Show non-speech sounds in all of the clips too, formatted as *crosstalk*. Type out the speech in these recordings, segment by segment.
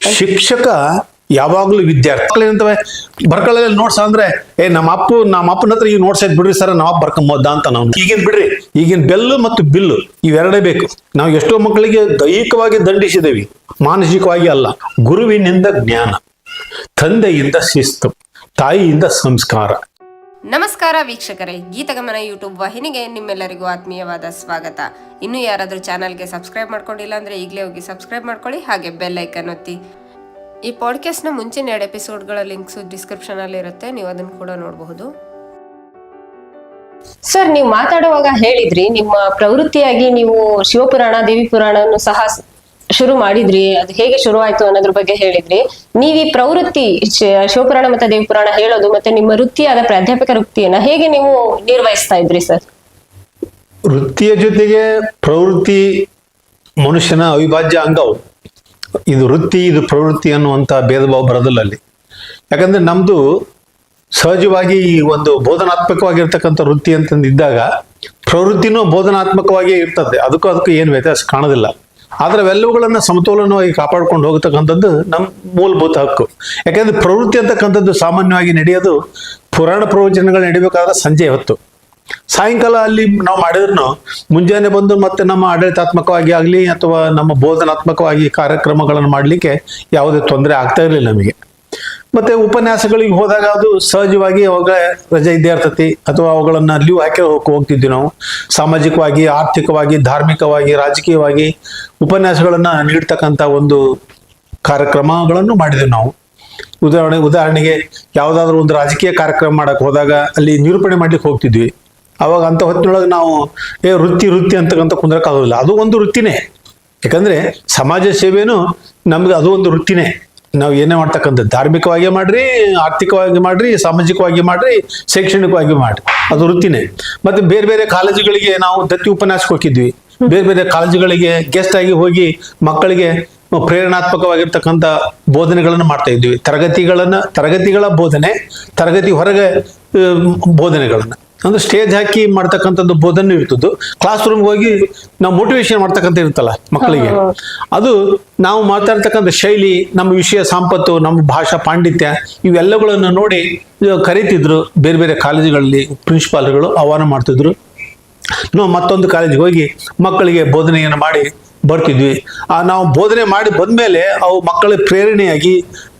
ಶಿಕ್ಷಕ ಯಾವಾಗಲೂ ವಿದ್ಯಾರ್ಥಿ. ಏನಂತವೆ ಬರ್ಕೊಳ್ಳಲ್ಲಿ ನೋಟ್ಸ್ ಅಂದ್ರೆ, ಏ, ನಮ್ಮ ಅಪ್ಪು, ನಮ್ಮ ಅಪ್ಪನ ಹತ್ರ ಈಗ ನೋಟ್ಸ್ ಬಿಡ್ರಿ ಸರ್ ನಾವು ಬರ್ಕೊಂಬೋದ ಅಂತ ನಾವು ಈಗಿನ ಬಿಡ್ರಿ, ಈಗಿನ ಬೆಲ್ಲು ಮತ್ತು ಬಿಲ್ಲು ಇವೆರಡೇ ಬೇಕು. ನಾವು ಎಷ್ಟೋ ಮಕ್ಕಳಿಗೆ ದೈಹಿಕವಾಗಿ ದಂಡಿಸಿದೇವಿ, ಮಾನಸಿಕವಾಗಿ ಅಲ್ಲ, ಗುರುವಿನಿಂದ ಜ್ಞಾನ, ತಂದೆಯಿಂದ ಶಿಸ್ತು, ತಾಯಿಯಿಂದ ಸಂಸ್ಕಾರ. ನಮಸ್ಕಾರ ವೀಕ್ಷಕರೇ, ಗೀತಗಮನ ಯೂಟ್ಯೂಬ್ ವಾಹಿನಿಗೆ ನಿಮ್ಮೆಲ್ಲರಿಗೂ ಆತ್ಮೀಯವಾದ ಸ್ವಾಗತ. ಇನ್ನು ಯಾರಾದರೂ ಚಾನಲ್ಗೆ ಸಬ್ಸ್ಕ್ರೈಬ್ ಮಾಡ್ಕೊಂಡಿಲ್ಲ ಅಂದರೆ ಈಗಲೇ ಹೋಗಿ ಸಬ್ಸ್ಕ್ರೈಬ್ ಮಾಡ್ಕೊಳ್ಳಿ, ಹಾಗೆ ಬೆಲ್ ಐಕನ್ ಒತ್ತಿ. ಈ ಪಾಡ್ಕಾಸ್ಟ್ನ ಮುಂಚಿನ ಎರಡು ಎಪಿಸೋಡ್ಗಳ ಲಿಂಕ್ಸು ಡಿಸ್ಕ್ರಿಪ್ಷನಲ್ಲಿ ಇರುತ್ತೆ, ನೀವು ಅದನ್ನು ಕೂಡ ನೋಡಬಹುದು. ಸರ್, ನೀವು ಮಾತಾಡುವಾಗ ಹೇಳಿದ್ರಿ, ನಿಮ್ಮ ಪ್ರವೃತ್ತಿಯಾಗಿ ನೀವು ಶಿವಪುರಾಣ, ದೇವಿ ಪುರಾಣವನ್ನು ಸಹ ಶುರು ಮಾಡಿದ್ರಿ? ಅದು ಹೇಗೆ ಶುರು ಆಯ್ತು ಅನ್ನೋದ್ರ ಬಗ್ಗೆ ಹೇಳಿದ್ರಿ. ನೀವು ಈ ಪ್ರವೃತ್ತಿ ಶಿವಪುರಾಣ ಮತ್ತೆ ದೇವಪುರಾಣ ಹೇಳೋದು ಮತ್ತೆ ನಿಮ್ಮ ವೃತ್ತಿಯಾದ ಪ್ರಾಧ್ಯಾಪಕ ವೃತ್ತಿಯನ್ನ ಹೇಗೆ ನೀವು ನಿರ್ವಹಿಸ್ತಾ ಇದ್ರಿ ಸರ್? ವೃತ್ತಿಯ ಜೊತೆಗೆ ಪ್ರವೃತ್ತಿ ಮನುಷ್ಯನ ಅವಿಭಾಜ್ಯ ಅಂಗವು. ಇದು ವೃತ್ತಿ, ಇದು ಪ್ರವೃತ್ತಿ ಅನ್ನುವಂಥ ಭೇದ ಭಾವ ಬರೋದಿಲ್ಲ ಅಲ್ಲಿ. ಯಾಕಂದ್ರೆ ನಮ್ದು ಸಹಜವಾಗಿ ಈ ಒಂದು ಬೋಧನಾತ್ಮಕವಾಗಿರ್ತಕ್ಕಂಥ ವೃತ್ತಿ ಅಂತಂದಿದ್ದಾಗ ಪ್ರವೃತ್ತಿನೂ ಬೋಧನಾತ್ಮಕವಾಗಿ ಇರ್ತದೆ. ಅದಕ್ಕೂ ಅದಕ್ಕೂ ಏನು ವ್ಯತ್ಯಾಸ ಕಾಣೋದಿಲ್ಲ. ಆದ್ರೆ ಅವೆಲ್ಲವುಗಳನ್ನ ಸಮತೋಲನವಾಗಿ ಕಾಪಾಡ್ಕೊಂಡು ಹೋಗತಕ್ಕಂಥದ್ದು ನಮ್ಮ ಮೂಲಭೂತ ಹಕ್ಕು. ಯಾಕಂದ್ರೆ ಪ್ರವೃತ್ತಿ ಅಂತಕ್ಕಂಥದ್ದು ಸಾಮಾನ್ಯವಾಗಿ ನಡೆಯೋದು ಪುರಾಣ ಪ್ರವಚನಗಳು ನಡಿಬೇಕಾದ್ರೆ ಸಂಜೆ ಹೊತ್ತು. ಸಾಯಂಕಾಲ ಅಲ್ಲಿ ನಾವು ಮಾಡಿದ್ರು ಮುಂಜಾನೆ ಬಂದು ಮತ್ತೆ ನಮ್ಮ ಆಡಳಿತಾತ್ಮಕವಾಗಿ ಆಗಲಿ ಅಥವಾ ನಮ್ಮ ಬೋಧನಾತ್ಮಕವಾಗಿ ಕಾರ್ಯಕ್ರಮಗಳನ್ನು ಮಾಡಲಿಕ್ಕೆ ಯಾವುದೇ ತೊಂದರೆ ಆಗ್ತಾ ಇರಲಿಲ್ಲ ನಮಗೆ. ಮತ್ತೆ ಉಪನ್ಯಾಸಗಳಿಗೆ ಹೋದಾಗ ಅದು ಸಹಜವಾಗಿ ಅವಾಗ ರಜೆ ಇದ್ದೇ ಇರ್ತತಿ. ಅಥವಾ ಅವುಗಳನ್ನ ಲೀವ್ ಹಾಕಿ ಹೋಗ್- ಹೋಗ್ತಿದ್ವಿ ನಾವು. ಸಾಮಾಜಿಕವಾಗಿ, ಆರ್ಥಿಕವಾಗಿ, ಧಾರ್ಮಿಕವಾಗಿ, ರಾಜಕೀಯವಾಗಿ ಉಪನ್ಯಾಸಗಳನ್ನ ನೀಡ್ತಕ್ಕಂಥ ಒಂದು ಕಾರ್ಯಕ್ರಮಗಳನ್ನು ಮಾಡಿದ್ವಿ ನಾವು. ಉದಾಹರಣೆ, ಉದಾಹರಣೆಗೆ ಯಾವುದಾದ್ರೂ ಒಂದು ರಾಜಕೀಯ ಕಾರ್ಯಕ್ರಮ ಮಾಡಕ್ ಹೋದಾಗ ಅಲ್ಲಿ ನಿರೂಪಣೆ ಮಾಡ್ಲಿಕ್ಕೆ ಹೋಗ್ತಿದ್ವಿ. ಅವಾಗ ಅಂತ ಹೊತ್ತಿನೊಳಗೆ ನಾವು, ಏ, ವೃತ್ತಿ ವೃತ್ತಿ ಅಂತಕ್ಕಂಥ ಕುಂದ್ರಕ್ಕಾಗೋದಿಲ್ಲ ಅದು ಒಂದು ವೃತ್ತಿನೇ. ಯಾಕಂದ್ರೆ ಸಮಾಜ ಸೇವೆನೂ ನಮ್ಗೆ ಅದು ಒಂದು ವೃತ್ತಿನೇ. ನಾವು ಏನೇ ಮಾಡ್ತಕ್ಕಂಥ ಧಾರ್ಮಿಕವಾಗಿ ಮಾಡ್ರಿ, ಆರ್ಥಿಕವಾಗಿ ಮಾಡ್ರಿ, ಸಾಮಾಜಿಕವಾಗಿ ಮಾಡ್ರಿ, ಶೈಕ್ಷಣಿಕವಾಗಿ ಮಾಡ್ರಿ. ಅದು ವೃತ್ತಿನೇ. ಮತ್ತೆ ಬೇರೆ ಬೇರೆ ಕಾಲೇಜುಗಳಿಗೆ ನಾವು ದತ್ತಿ ಉಪನ್ಯಾಸಕ್ಕೆ ಹೋಗಿದ್ವಿ. ಬೇರೆ ಬೇರೆ ಕಾಲೇಜುಗಳಿಗೆ ಗೆಸ್ಟ್ ಆಗಿ ಹೋಗಿ ಮಕ್ಕಳಿಗೆ ಪ್ರೇರಣಾತ್ಮಕವಾಗಿರ್ತಕ್ಕಂಥ ಬೋಧನೆಗಳನ್ನು ಮಾಡ್ತಾ ಇದ್ವಿ. ತರಗತಿಗಳನ್ನ, ತರಗತಿಗಳ ಬೋಧನೆ, ತರಗತಿ ಹೊರಗೆ ಬೋಧನೆಗಳನ್ನು ಬೋಧನೆಗಳನ್ನ. ಅಂದ್ರೆ ಸ್ಟೇಜ್ ಹಾಕಿ ಮಾಡ್ತಕ್ಕಂಥದ್ದು ಬೋಧನೆ ಇರ್ತದ್ದು. ಕ್ಲಾಸ್ ರೂಮ್ಗೆ ಹೋಗಿ ನಾವು ಮೋಟಿವೇಶನ್ ಮಾಡ್ತಕ್ಕಂಥ ಇರುತ್ತಲ್ಲ ಮಕ್ಕಳಿಗೆ. ಅದು ನಾವು ಮಾತಾಡ್ತಕ್ಕಂಥ ಶೈಲಿ ನಮ್ಮ ವಿಷಯ ಸಂಪತ್ತು ನಮ್ಮ ಭಾಷಾ ಪಾಂಡಿತ್ಯ ಇವೆಲ್ಲಗಳನ್ನು ನೋಡಿ ಕರೀತಿದ್ರು ಬೇರೆ ಬೇರೆ ಕಾಲೇಜುಗಳಲ್ಲಿ ಪ್ರಿನ್ಸಿಪಾಲ್ಗಳು ಆಹ್ವಾನ ಮಾಡ್ತಿದ್ರು. ನಾವು ಮತ್ತೊಂದು ಕಾಲೇಜಿಗೆ ಹೋಗಿ ಮಕ್ಕಳಿಗೆ ಬೋಧನೆಯನ್ನು ಮಾಡಿ ಬರ್ತಿದ್ವಿ. ಆ ನಾವು ಬೋಧನೆ ಮಾಡಿ ಬಂದ್ಮೇಲೆ ಅವು ಮಕ್ಕಳ ಪ್ರೇರಣೆಯಾಗಿ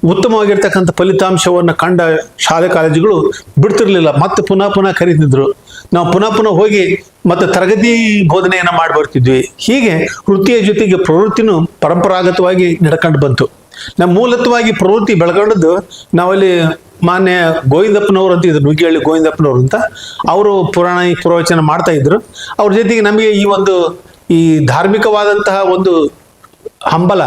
ಉತ್ತಮವಾಗಿರ್ತಕ್ಕಂಥ ಫಲಿತಾಂಶವನ್ನು ಕಂಡ ಶಾಲೆ ಕಾಲೇಜುಗಳು ಬಿಡ್ತಿರ್ಲಿಲ್ಲ. ಮತ್ತೆ ಪುನಃ ಪುನಃ ಕರೀತಿದ್ರು. ನಾವು ಪುನಃ ಪುನಃ ಹೋಗಿ ಮತ್ತೆ ತರಗತಿ ಬೋಧನೆಯನ್ನು ಮಾಡಿ ಬರ್ತಿದ್ವಿ ಹೀಗೆ ವೃತ್ತಿಯ ಜೊತೆಗೆ ಪ್ರವೃತ್ತಿನೂ ಪರಂಪರಾಗತವಾಗಿ ನಡ್ಕೊಂಡು ಬಂತು. ನಮ್ಮ ಮೂಲತವಾಗಿ ಪ್ರವೃತ್ತಿ ಬೆಳ್ಕೊಂಡದ್ದು ನಾವಲ್ಲಿ ಮಾನ್ಯ ಗೋವಿಂದಪ್ಪನವರು ಅಂತ ಇದ್ರು. ನುಗ್ಗಿಹಳ್ಳಿ ಗೋವಿಂದಪ್ಪನವರು ಅಂತ. ಅವರು ಪುರಾಣ ಪ್ರವಚನ ಮಾಡ್ತಾ ಇದ್ರು. ಅವ್ರ ಜೊತೆಗೆ ನಮಗೆ ಈ ಒಂದು ಈ ಧಾರ್ಮಿಕವಾದಂತಹ ಒಂದು ಹಂಬಲ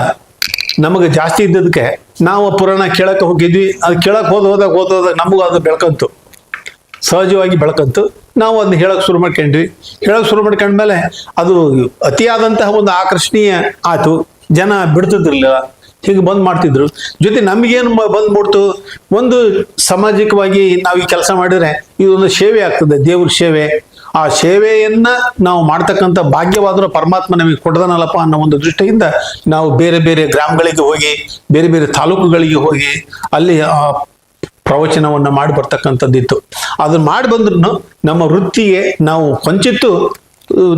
ನಮಗೆ ಜಾಸ್ತಿ ಇದ್ದದಕ್ಕೆ ನಾವು ಪುರಾಣ ಕೇಳಕ್ಕೆ ಹೋಗಿದ್ವಿ. ಅದು ಕೇಳಕ್ಕೆ ಹೋದ ಹೋದಾಗ ಹೋದ ಹೋದಾಗ ನಮಗೂ ಅದು ಬೆಳಕಂತು. ಸಹಜವಾಗಿ ಬೆಳಕಂತು. ನಾವು ಅದನ್ನ ಹೇಳಕ್ಕೆ ಶುರು ಮಾಡ್ಕೊಂಡ್ವಿ. ಹೇಳಕ್ಕೆ ಶುರು ಮಾಡ್ಕೊಂಡ್ಮೇಲೆ ಅದು ಅತಿಯಾದಂತಹ ಒಂದು ಆಕರ್ಷಣೀಯ ಆಯ್ತು. ಜನ ಬಿಡ್ತಿದ್ರಲ್ಲ ಹೀಗೆ ಬಂದ್ ಮಾಡ್ತಿದ್ರು. ಜೊತೆ ನಮಗೇನು ಬಂದ್ಬಿಡ್ತು ಒಂದು ಸಾಮಾಜಿಕವಾಗಿ ನಾವು ಈ ಕೆಲಸ ಮಾಡಿದ್ರೆ ಇದೊಂದು ಸೇವೆ ಆಗ್ತದೆ. ದೇವ್ರ ಸೇವೆ. ಆ ಸೇವೆಯನ್ನ ನಾವು ಮಾಡ್ತಕ್ಕಂಥ ಭಾಗ್ಯವಾದರೂ ಪರಮಾತ್ಮ ನಮಗೆ ಕೊಡದನಲ್ಲಪ್ಪ ಅನ್ನೋ ಒಂದು ದೃಷ್ಟಿಯಿಂದ ನಾವು ಬೇರೆ ಬೇರೆ ಗ್ರಾಮಗಳಿಗೆ ಹೋಗಿ, ಬೇರೆ ಬೇರೆ ತಾಲೂಕುಗಳಿಗೆ ಹೋಗಿ ಅಲ್ಲಿ ಆ ಪ್ರವಚನವನ್ನು ಮಾಡಿ ಬರ್ತಕ್ಕಂಥದ್ದಿತ್ತು. ಅದನ್ನ ಮಾಡಿ ಬಂದ್ರೂ ನಮ್ಮ ವೃತ್ತಿಗೆ ನಾವು ಕೊಂಚಿತ್ತು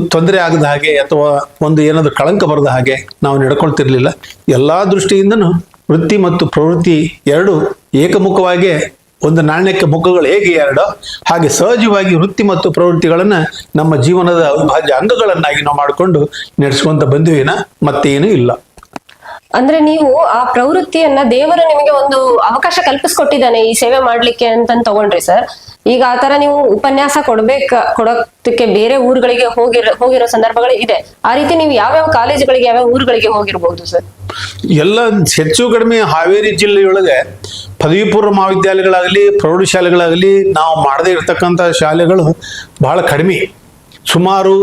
ತೊಂದರೆ ಆಗದ ಹಾಗೆ ಅಥವಾ ಒಂದು ಏನಾದರೂ ಕಳಂಕ ಬರದ ಹಾಗೆ ನಾವು ನಡ್ಕೊಳ್ತಿರ್ಲಿಲ್ಲ. ಎಲ್ಲಾ ದೃಷ್ಟಿಯಿಂದನೂ ವೃತ್ತಿ ಮತ್ತು ಪ್ರವೃತ್ತಿ ಎರಡು ಏಕಮುಖವಾಗಿ ಒಂದು ನಾಣ್ಯಕ್ಕೆ ಮುಖಗಳು ಹೇಗೆ ಎರಡು ಹಾಗೆ ಸಹಜವಾಗಿ ವೃತ್ತಿ ಮತ್ತು ಪ್ರವೃತ್ತಿಗಳನ್ನ ನಮ್ಮ ಜೀವನದ ಅವಿಭಾಜ್ಯ ಅಂಗಗಳನ್ನಾಗಿ ನಾವು ಮಾಡಿಕೊಂಡು ನಡೆಸ್ಕೊಂತ ಬಂದಿವಿನ ಮತ್ತೇನು ಇಲ್ಲ. ಅಂದ್ರೆ ನೀವು ಆ ಪ್ರವೃತ್ತಿಯನ್ನ ದೇವರು ನಿಮಗೆ ಒಂದು ಅವಕಾಶ ಕಲ್ಪಿಸ್ಕೊಟ್ಟಿದ್ದಾನೆ ಈ ಸೇವೆ ಮಾಡ್ಲಿಕ್ಕೆ ಅಂತ ತಗೊಂಡ್ರಿ ಸರ್. ಈಗ ಆತರ ನೀವು ಉಪನ್ಯಾಸ ಕೊಡ್ಬೇಕ, ಕೊಡೋದಕ್ಕೆ ಬೇರೆ ಊರುಗಳಿಗೆ ಹೋಗಿರೋ ಹೋಗಿರೋ ಸಂದರ್ಭಗಳು ಇದೆ. ಆ ರೀತಿ ನೀವು ಯಾವ್ಯಾವ ಕಾಲೇಜುಗಳಿಗೆ, ಯಾವ್ಯಾವ ಊರುಗಳಿಗೆ ಹೋಗಿರ್ಬಹುದು ಸರ್? ಎಲ್ಲ ಹೆಚ್ಚು ಕಡಿಮೆ ಹಾವೇರಿ ಜಿಲ್ಲೆಯೊಳಗೆ ಪದವಿ ಪೂರ್ವ ಮಹಾವಿದ್ಯಾಲಯಗಳಾಗಲಿ ಪ್ರೌಢಶಾಲೆಗಳಾಗಲಿ ನಾವು ಮಾಡದೇ ಇರತಕ್ಕಂಥ ಶಾಲೆಗಳು ಬಹಳ ಕಡಿಮೆ. ಸುಮಾರು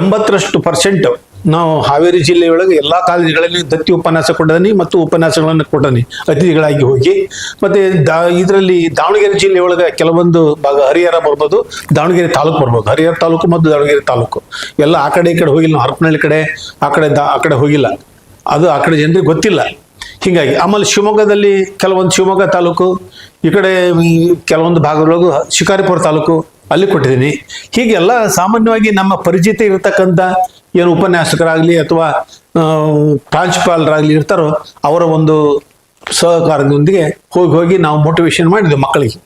ಎಂಬತ್ತರಷ್ಟು ಪರ್ಸೆಂಟ್ ನಾವು ಹಾವೇರಿ ಜಿಲ್ಲೆಯೊಳಗೆ ಎಲ್ಲ ಕಾಲೇಜುಗಳಲ್ಲಿ ದತ್ತಿ ಉಪನ್ಯಾಸ ಕೊಡದನಿ ಮತ್ತು ಉಪನ್ಯಾಸಗಳನ್ನು ಕೊಡನಿ ಅತಿಥಿಗಳಾಗಿ ಹೋಗಿ. ಮತ್ತೆ ದಾ, ಇದರಲ್ಲಿ ದಾವಣಗೆರೆ ಜಿಲ್ಲೆಯೊಳಗೆ ಕೆಲವೊಂದು ಭಾಗ ಹರಿಹರ ಬರ್ಬೋದು, ದಾವಣಗೆರೆ ತಾಲೂಕು ಬರ್ಬೋದು. ಹರಿಹರ ತಾಲೂಕು ಮತ್ತು ದಾವಣಗೆರೆ ತಾಲೂಕು. ಎಲ್ಲ ಆ ಕಡೆ ಈ ಕಡೆ ಹೋಗಿಲ್ಲ ಹರಪನಹಳ್ಳಿ ಕಡೆ, ಆ ಕಡೆ ದಾ, ಆ ಕಡೆ ಹೋಗಿಲ್ಲ. ಅದು ಆ ಕಡೆ ಜನರಿಗೆ ಗೊತ್ತಿಲ್ಲ. ಹೀಗಾಗಿ ಆಮೇಲೆ ಶಿವಮೊಗ್ಗದಲ್ಲಿ ಕೆಲವೊಂದು ಶಿವಮೊಗ್ಗ ತಾಲೂಕು, ಈ ಕಡೆ ಕೆಲವೊಂದು ಭಾಗದೊಳಗೂ ಶಿಕಾರಿಪುರ ತಾಲೂಕು ಅಲ್ಲಿ ಕೊಟ್ಟಿದ್ದೀನಿ. ಹೀಗೆಲ್ಲ ಸಾಮಾನ್ಯವಾಗಿ ನಮ್ಮ ಪರಿಚಿತ ಇರತಕ್ಕಂಥ ಏನು ಉಪನ್ಯಾಸಕರಾಗಲಿ ಅಥವಾ ಪ್ರಾಂಶುಪಾಲರಾಗಲಿ ಇರ್ತಾರೋ ಅವರ ಒಂದು ಸಹಕಾರದೊಂದಿಗೆ ಹೋಗಿ ಹೋಗಿ ನಾವು ಮೋಟಿವೇಶನ್ ಮಾಡಿದ್ವಿ ಮಕ್ಕಳಿಗೆ.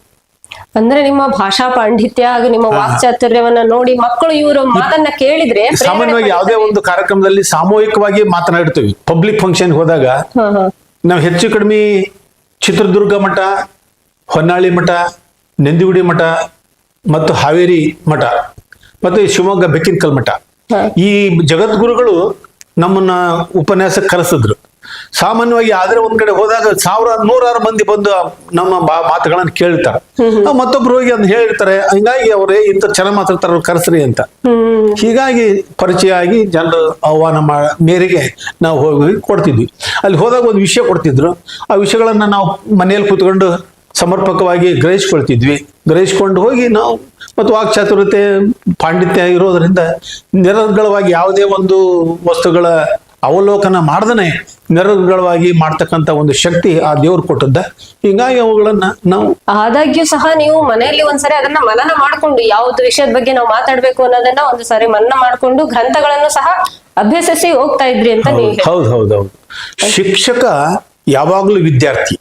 ಅಂದ್ರೆ ನಿಮ್ಮ ಭಾಷಾ ಪಾಂಡಿತ್ಯ ಹಾಗೂ ನಿಮ್ಮ ವಾಕ್ಚಾತುರ್ಯವನ್ನ ನೋಡಿ ಮಕ್ಕಳು ಇವರು ಮಾತನ್ನ ಕೇಳಿದ್ರೆ ಸಾಮಾನ್ಯವಾಗಿ ಯಾವುದೇ ಒಂದು ಕಾರ್ಯಕ್ರಮದಲ್ಲಿ ಸಾಮೂಹಿಕವಾಗಿ ಮಾತನಾಡ್ತೀವಿ. ಪಬ್ಲಿಕ್ ಫಂಕ್ಷನ್ ಹೋದಾಗ. ನಾವು ಹೆಚ್ಚು ಕಡಿಮೆ ಚಿತ್ರದುರ್ಗ ಮಠ ಹೊನ್ನಾಳಿ ಮಠ ನಂದಿಗುಡಿ ಮಠ ಮತ್ತು ಹಾವೇರಿ ಮಠ ಮತ್ತು ಶಿವಮೊಗ್ಗ ಬೆಕ್ಕಿನಕಲ್ ಮಠ. ಈ ಜಗದ್ಗುರುಗಳು ನಮ್ಮನ್ನ ಉಪನ್ಯಾಸಕ್ಕೆ ಕರೆಸಿದ್ರು. ಸಾಮಾನ್ಯವಾಗಿ ಆದ್ರೆ ಒಂದ್ ಕಡೆ ಹೋದಾಗ ಸಾವಿರ ನೂರಾರು ಮಂದಿ ಬಂದು ನಮ್ಮ ಮಾತುಗಳನ್ನ ಕೇಳ್ತಾರೆ. ಮತ್ತೊಬ್ರು ಹೋಗಿ ಅದನ್ನ ಹೇಳಿರ್ತಾರೆ ಹಂಗಾಗಿ ಅವರೇ ಇಂತ ಚೆನ್ನ ಮಾತಾಡ್ತಾರ ಕರಸ್ರಿ ಕರೆಸ್ರಿ ಅಂತ. ಹೀಗಾಗಿ ಪರಿಚಯ ಆಗಿ ಜನರು ಆಹ್ವಾನ ಮೇರೆಗೆ ನಾವು ಹೋಗಿ ಕೊಡ್ತಿದ್ವಿ. ಅಲ್ಲಿ ಹೋದಾಗ ಒಂದು ವಿಷಯ ಕೊಡ್ತಿದ್ರು. ಆ ವಿಷಯಗಳನ್ನ ನಾವು ಮನೆಯಲ್ಲಿ ಕೂತ್ಕೊಂಡು ಸಮರ್ಪಕವಾಗಿ ಗ್ರಹಿಸ್ಕೊಳ್ತಿದ್ವಿ. ಗ್ರಹಿಸ್ಕೊಂಡು ಹೋಗಿ ನಾವು ಮತ್ತು ವಾಕ್ಚಾತುರತೆ ಪಾಂಡಿತ್ಯ ಇರೋದರಿಂದ ನಿರರ್ಗಳವಾಗಿ ಯಾವುದೇ ಒಂದು ವಸ್ತುಗಳ ಅವಲೋಕನ ಮಾಡ್ದನೆ ನಿರರ್ಗಳವಾಗಿ ಮಾಡ್ತಕ್ಕಂತ ಒಂದು ಶಕ್ತಿ ಆ ದೇವ್ರು ಕೊಟ್ಟದ್ದ. ಹೀಗಾಗಿ ಅವುಗಳನ್ನ ನಾವು ಆದಾಗ್ಯೂ ಸಹ ನೀವು ಮನೆಯಲ್ಲಿ ಒಂದ್ಸರಿ ಅದನ್ನ ಮನನ ಮಾಡ್ಕೊಂಡು ಯಾವ್ದು ವಿಷಯದ ಬಗ್ಗೆ ನಾವು ಮಾತಾಡ್ಬೇಕು ಅನ್ನೋದನ್ನ ಒಂದು ಸಾರಿ ಮನನ ಮಾಡ್ಕೊಂಡು ಗ್ರಂಥಗಳನ್ನು ಸಹ ಅಭ್ಯಸಿಸಿ ಹೋಗ್ತಾ ಇದ್ರಿ ಅಂತ ನೀವು ಹೌದು ಹೌದು ಹೌದು. ಶಿಕ್ಷಕ ಯಾವಾಗಲೂ ವಿದ್ಯಾರ್ಥಿ.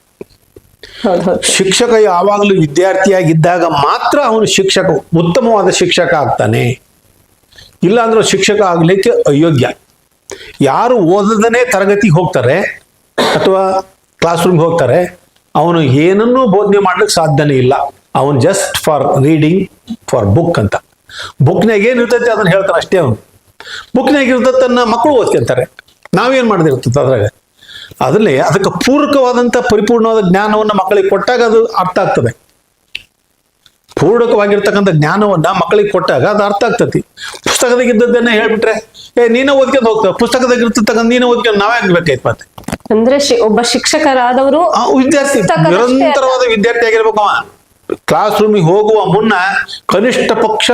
ಶಿಕ್ಷಕ ಯಾವಾಗಲೂ ವಿದ್ಯಾರ್ಥಿಯಾಗಿದ್ದಾಗ ಮಾತ್ರ ಅವನು ಶಿಕ್ಷಕ ಉತ್ತಮವಾದ ಶಿಕ್ಷಕ ಆಗ್ತಾನೆ. ಇಲ್ಲಾಂದ್ರೆ ಶಿಕ್ಷಕ ಆಗ್ಲಿಕ್ಕೆ ಅಯೋಗ್ಯ. ಯಾರು ಓದದನೇ ತರಗತಿಗೆ ಹೋಗ್ತಾರೆ ಅಥವಾ ಕ್ಲಾಸ್ ರೂಮ್ಗೆ ಹೋಗ್ತಾರೆ, ಅವನು ಏನನ್ನೂ ಬೋಧನೆ ಮಾಡ್ಲಿಕ್ಕೆ ಸಾಧ್ಯನೇ ಇಲ್ಲ. ಅವನು just for reading for book ಅಂತ. ಬುಕ್ನಾಗ ಏನಿರ್ತೈತೆ ಅದನ್ನ ಹೇಳ್ತಾನೆ ಅಷ್ಟೇ ಅವನು. ಬುಕ್ನಾಗ ಇರ್ತದನ್ನ ಮಕ್ಕಳು ಓದ್ಕೊಂತಾರೆ ನಾವೇನು ಮಾಡಿದಿರ್ತದೆ ಅದ್ರಾಗ? ಅದರಲ್ಲಿ ಅದಕ್ಕೆ ಪೂರಕವಾದಂಥ ಪರಿಪೂರ್ಣವಾದ ಜ್ಞಾನವನ್ನು ಮಕ್ಕಳಿಗೆ ಕೊಟ್ಟಾಗ ಅದು ಅರ್ಥ ಆಗ್ತದೆ. ಪೂರಕವಾಗಿರ್ತಕ್ಕಂಥ ಜ್ಞಾನವನ್ನ ಮಕ್ಕಳಿಗೆ ಕೊಟ್ಟಾಗ ಅದು ಅರ್ಥ ಆಗ್ತತಿ. ಪುಸ್ತಕದಾಗ ಇದ್ದದ್ದನ್ನೇ ಹೇಳ್ಬಿಟ್ರೆ ಏ ನೀನೇ ಓದ್ಕೊಂಡು ಹೋಗ್ತಾವ ಪುಸ್ತಕದಾಗಿರ್ತಕ್ಕಂಥ ನೀನೇ ಓದ್ಕೊಂಡು ನಾವೇ ಆಗ್ಬೇಕಾಯ್ತು ಮತ್ತೆ. ಅಂದ್ರೆ ಒಬ್ಬ ಶಿಕ್ಷಕರಾದವರು ಆ ವಿದ್ಯಾರ್ಥಿ ನಿರಂತರವಾದ ವಿದ್ಯಾರ್ಥಿ ಆಗಿರ್ಬೇಕು ಅವ. ಕ್ಲಾಸ್ ರೂಮಿಗೆ ಹೋಗುವ ಮುನ್ನ ಕನಿಷ್ಠ ಪಕ್ಷ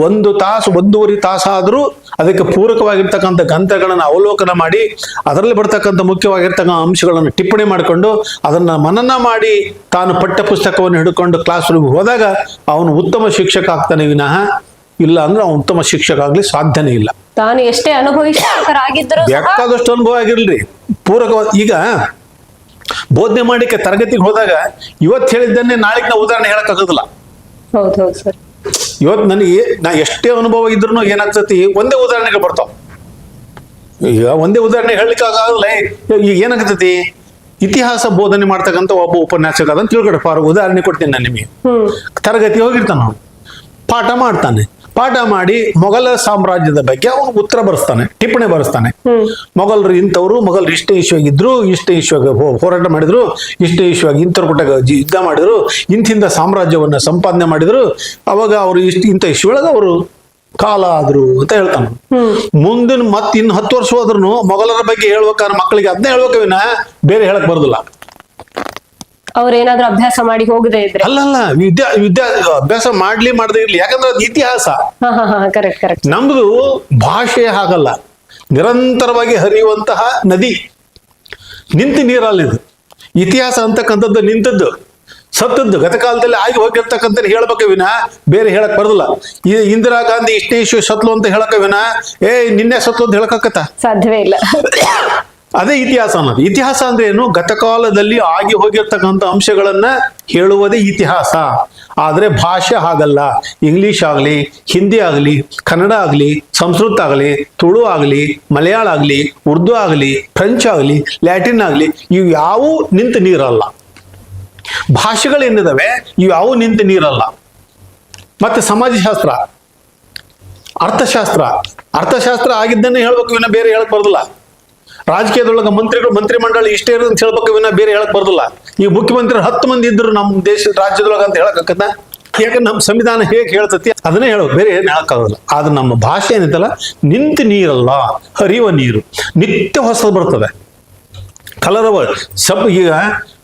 ಒಂದು ತಾಸು ಒಂದೂವರೆ ತಾಸಾದರೂ ಅದಕ್ಕೆ ಪೂರಕವಾಗಿರ್ತಕ್ಕಂಥ ಗ್ರಂಥಗಳನ್ನು ಅವಲೋಕನ ಮಾಡಿ ಅದರಲ್ಲಿ ಬರ್ತಕ್ಕಂಥ ಮುಖ್ಯವಾಗಿರ್ತಕ್ಕಂಥ ಅಂಶಗಳನ್ನು ಟಿಪ್ಪಣಿ ಮಾಡಿಕೊಂಡು ಅದನ್ನ ಮನನ ಮಾಡಿ ತಾನು ಪಠ್ಯ ಪುಸ್ತಕವನ್ನು ಹಿಡ್ಕೊಂಡು ಕ್ಲಾಸ್ ರೂಮಿಗೆ ಹೋದಾಗ ಅವನು ಉತ್ತಮ ಶಿಕ್ಷಕ ಆಗ್ತಾನೆ ವಿನಃ ಇಲ್ಲ ಅಂದ್ರೆ ಅವನು ಉತ್ತಮ ಶಿಕ್ಷಕ ಆಗ್ಲಿ ಸಾಧ್ಯನೇ ಇಲ್ಲ. ತಾನು ಎಷ್ಟೇ ಅನುಭವಿಸಿದ್ರು *coughs* ಬೇಕಾದಷ್ಟು ಅನುಭವ ಆಗಿರ್ಲಿ. ಪೂರಕವಾದ ಈಗ ಬೋಧನೆ ಮಾಡಿಕ್ಕೆ ತರಗತಿಗೆ ಹೋದಾಗ ಇವತ್ತು ಹೇಳಿದ್ದನ್ನೇ ನಾಳೆಗೆ ನಾವು ಉದಾಹರಣೆ ಹೇಳಕ್ಕಾಗೋದಿಲ್ಲ ಹೌದು ಸರ್. ಇವತ್ತು ನನಗೆ ನಾ ಎಷ್ಟೇ ಅನುಭವ ಇದ್ರೂ ಏನಾಗ್ತತಿ ಒಂದೇ ಉದಾಹರಣೆಗಳು ಬರ್ತಾವ. ಈಗ ಒಂದೇ ಉದಾಹರಣೆ ಹೇಳಲಿಕ್ಕೆ ಆಗೋದಿಲ್ಲ ಈಗ ಏನಾಗ್ತತಿ? ಇತಿಹಾಸ ಬೋಧನೆ ಮಾಡ್ತಕ್ಕಂತ ಒಬ್ಬ ಉಪನ್ಯಾಸಕ ಅದನ್ನ ತಿಳ್ಕೊಡಪ್ಪ ಫಾರ್ ಉದಾಹರಣೆ ಕೊಡ್ತೀನಿ ನಾನು ನಿಮಗೆ. ತರಗತಿ ಹೋಗಿರ್ತಾನ ಪಾಠ ಮಾಡ್ತಾನೆ. ಪಾಠ ಮಾಡಿ ಮೊಘಲ ಸಾಮ್ರಾಜ್ಯದ ಬಗ್ಗೆ ಅವನು ಉತ್ತರ ಬರೆಸ್ತಾನೆ, ಟಿಪ್ಪಣಿ ಬರೆಸ್ತಾನೆ. ಮೊಘಲರು ಇಂಥವ್ರು, ಮೊಘಲರು ಇಷ್ಟೇ ಇಶ್ವಾಗಿದ್ರು ಇಷ್ಟೇ ಇಶ್ವಾಗ ಹೋರಾಟ ಮಾಡಿದ್ರು, ಇಷ್ಟೇ ಇಶ್ವಾಗಿ ಇಂಥವ್ರ ಕೊಟ್ಟಾಗ ಯುದ್ಧ ಮಾಡಿದ್ರು, ಇಂತಿಂದ ಸಾಮ್ರಾಜ್ಯವನ್ನ ಸಂಪಾದನೆ ಮಾಡಿದ್ರು. ಅವಾಗ ಅವರು ಇಷ್ಟು, ಇಂಥ ಇಶ್ಯೂ ಒಳಗೆ ಅವರು ಕಾಲ ಆದ್ರು ಅಂತ ಹೇಳ್ತಾನ. ಮುಂದಿನ ಮತ್ತೆ ಇನ್ನು ಹತ್ತು ವರ್ಷ ಹೋದ್ರು ಮೊಘಲರ ಬಗ್ಗೆ ಹೇಳ್ಬೇಕಾದ್ರೆ ಮಕ್ಕಳಿಗೆ ಅದನ್ನೇ ಹೇಳ್ಬೇಕು ವಿನ, ಬೇರೆ ಹೇಳಕ್ ಬರೋದಿಲ್ಲ. ಅವ್ರೇನಾದ್ರೂ ಅಭ್ಯಾಸ ಮಾಡಿ ಹೋಗದೆ ಇದ್ರೆ. ಅಲ್ಲಲ್ಲ ವಿದ್ಯಾ ವಿದ್ಯಾ ಅಭ್ಯಾಸ ಮಾಡ್ಲಿ ಮಾಡದೆ ಇರ್ಲಿ ಯಾಕಂದ್ರೆ ಅದು ಇತಿಹಾಸ. ಕರೆಕ್ಟ್ ಕರೆಕ್ಟ್ ನಮ್ದು ಭಾಷೆ ಹಾಗಲ್ಲ ನಿರಂತರವಾಗಿ ಹರಿಯುವಂತಹ ನದಿ. ನಿಂತ ನೀರಲ್ಲಿದು. ಇತಿಹಾಸ ಅಂತಕ್ಕಂಥದ್ದು ನಿಂತದ್ದು ಸತ್ತದ್ದು ಗತಕಾಲದಲ್ಲಿ ಆಗಿ ಹೋಗಿರ್ತಕ್ಕಂಥ ಹೇಳ್ಬೇಕು ವಿನ ಬೇರೆ ಹೇಳಕ್ ಬರೋದಿಲ್ಲ. ಈ ಇಂದಿರಾ ಗಾಂಧಿ ಇಷ್ಟೇ ಇಶ್ಯೂ ಸತ್ಲು ಅಂತ ಹೇಳಕ ವಿನ ಏ ನಿನ್ನೆ ಸತ್ಲು ಅಂತ ಹೇಳಕತ್ತ ಸಾಧ್ಯವೇ ಇಲ್ಲ. ಅದೇ ಇತಿಹಾಸ ಅನ್ನೋದು. ಇತಿಹಾಸ ಅಂದ್ರೆ ಏನು? ಗತಕಾಲದಲ್ಲಿ ಆಗಿ ಹೋಗಿರ್ತಕ್ಕಂಥ ಅಂಶಗಳನ್ನ ಹೇಳುವುದೇ ಇತಿಹಾಸ. ಆದ್ರೆ ಭಾಷೆ ಹಾಗಲ್ಲ. ಇಂಗ್ಲಿಷ್ ಆಗಲಿ, ಹಿಂದಿ ಆಗಲಿ, ಕನ್ನಡ ಆಗಲಿ, ಸಂಸ್ಕೃತ ಆಗಲಿ, ತುಳು ಆಗಲಿ, ಮಲಯಾಳ ಆಗಲಿ, ಉರ್ದು ಆಗಲಿ, ಫ್ರೆಂಚ್ ಆಗಲಿ, ಲ್ಯಾಟಿನ್ ಆಗಲಿ, ಇವು ಯಾವೂ ನಿಂತು ನೀರಲ್ಲ. ಭಾಷೆಗಳೇನಿದಾವೆ ಇವು ಯಾವೂ ನಿಂತು ನೀರಲ್ಲ. ಮತ್ತೆ ಸಮಾಜಶಾಸ್ತ್ರ, ಅರ್ಥಶಾಸ್ತ್ರ. ಅರ್ಥಶಾಸ್ತ್ರ ಆಗಿದ್ದನ್ನೇ ಹೇಳ್ಬೇಕು, ಇನ್ನ ಬೇರೆ ಹೇಳಕ್ ಬರೋದಿಲ್ಲ. ರಾಜಕೀಯದೊಳಗ ಮಂತ್ರಿಗಳು ಮಂತ್ರಿ ಮಂಡಳಿ ಇಷ್ಟೇ ಇರೋದಂತ ಹೇಳ್ಬೇಕು ವಿನ ಬೇರೆ ಹೇಳಕ್ ಬರೋದಿಲ್ಲ. ಈ ಮುಖ್ಯಮಂತ್ರಿ ಹತ್ತು ಮಂದಿ ಇದ್ರು ನಮ್ಮ ದೇಶ, ರಾಜ್ಯದೊಳಗ ಅಂತ ಹೇಳಕ್ಕಾಗತ್ತ ಯಾಕಂದ್ರೆ ನಮ್ಮ ಸಂವಿಧಾನ ಹೇಗೆ ಹೇಳ್ತತಿ? ಅದನ್ನೇ ಹೇಳೋದು, ಬೇರೆ ಏನು ಹೇಳಕ್ಕಾಗಲ್ಲ ಆದ್ರೆ ನಮ್ಮ ಭಾಷೆ ಏನೈತಲ್ಲ, ನಿಂತ ನೀರಲ್ಲ, ಹರಿಯುವ ನೀರು, ನಿತ್ಯ ಹೊಸದು ಬರ್ತದೆ. ಕಲರವ ಸಬ್ ಈಗ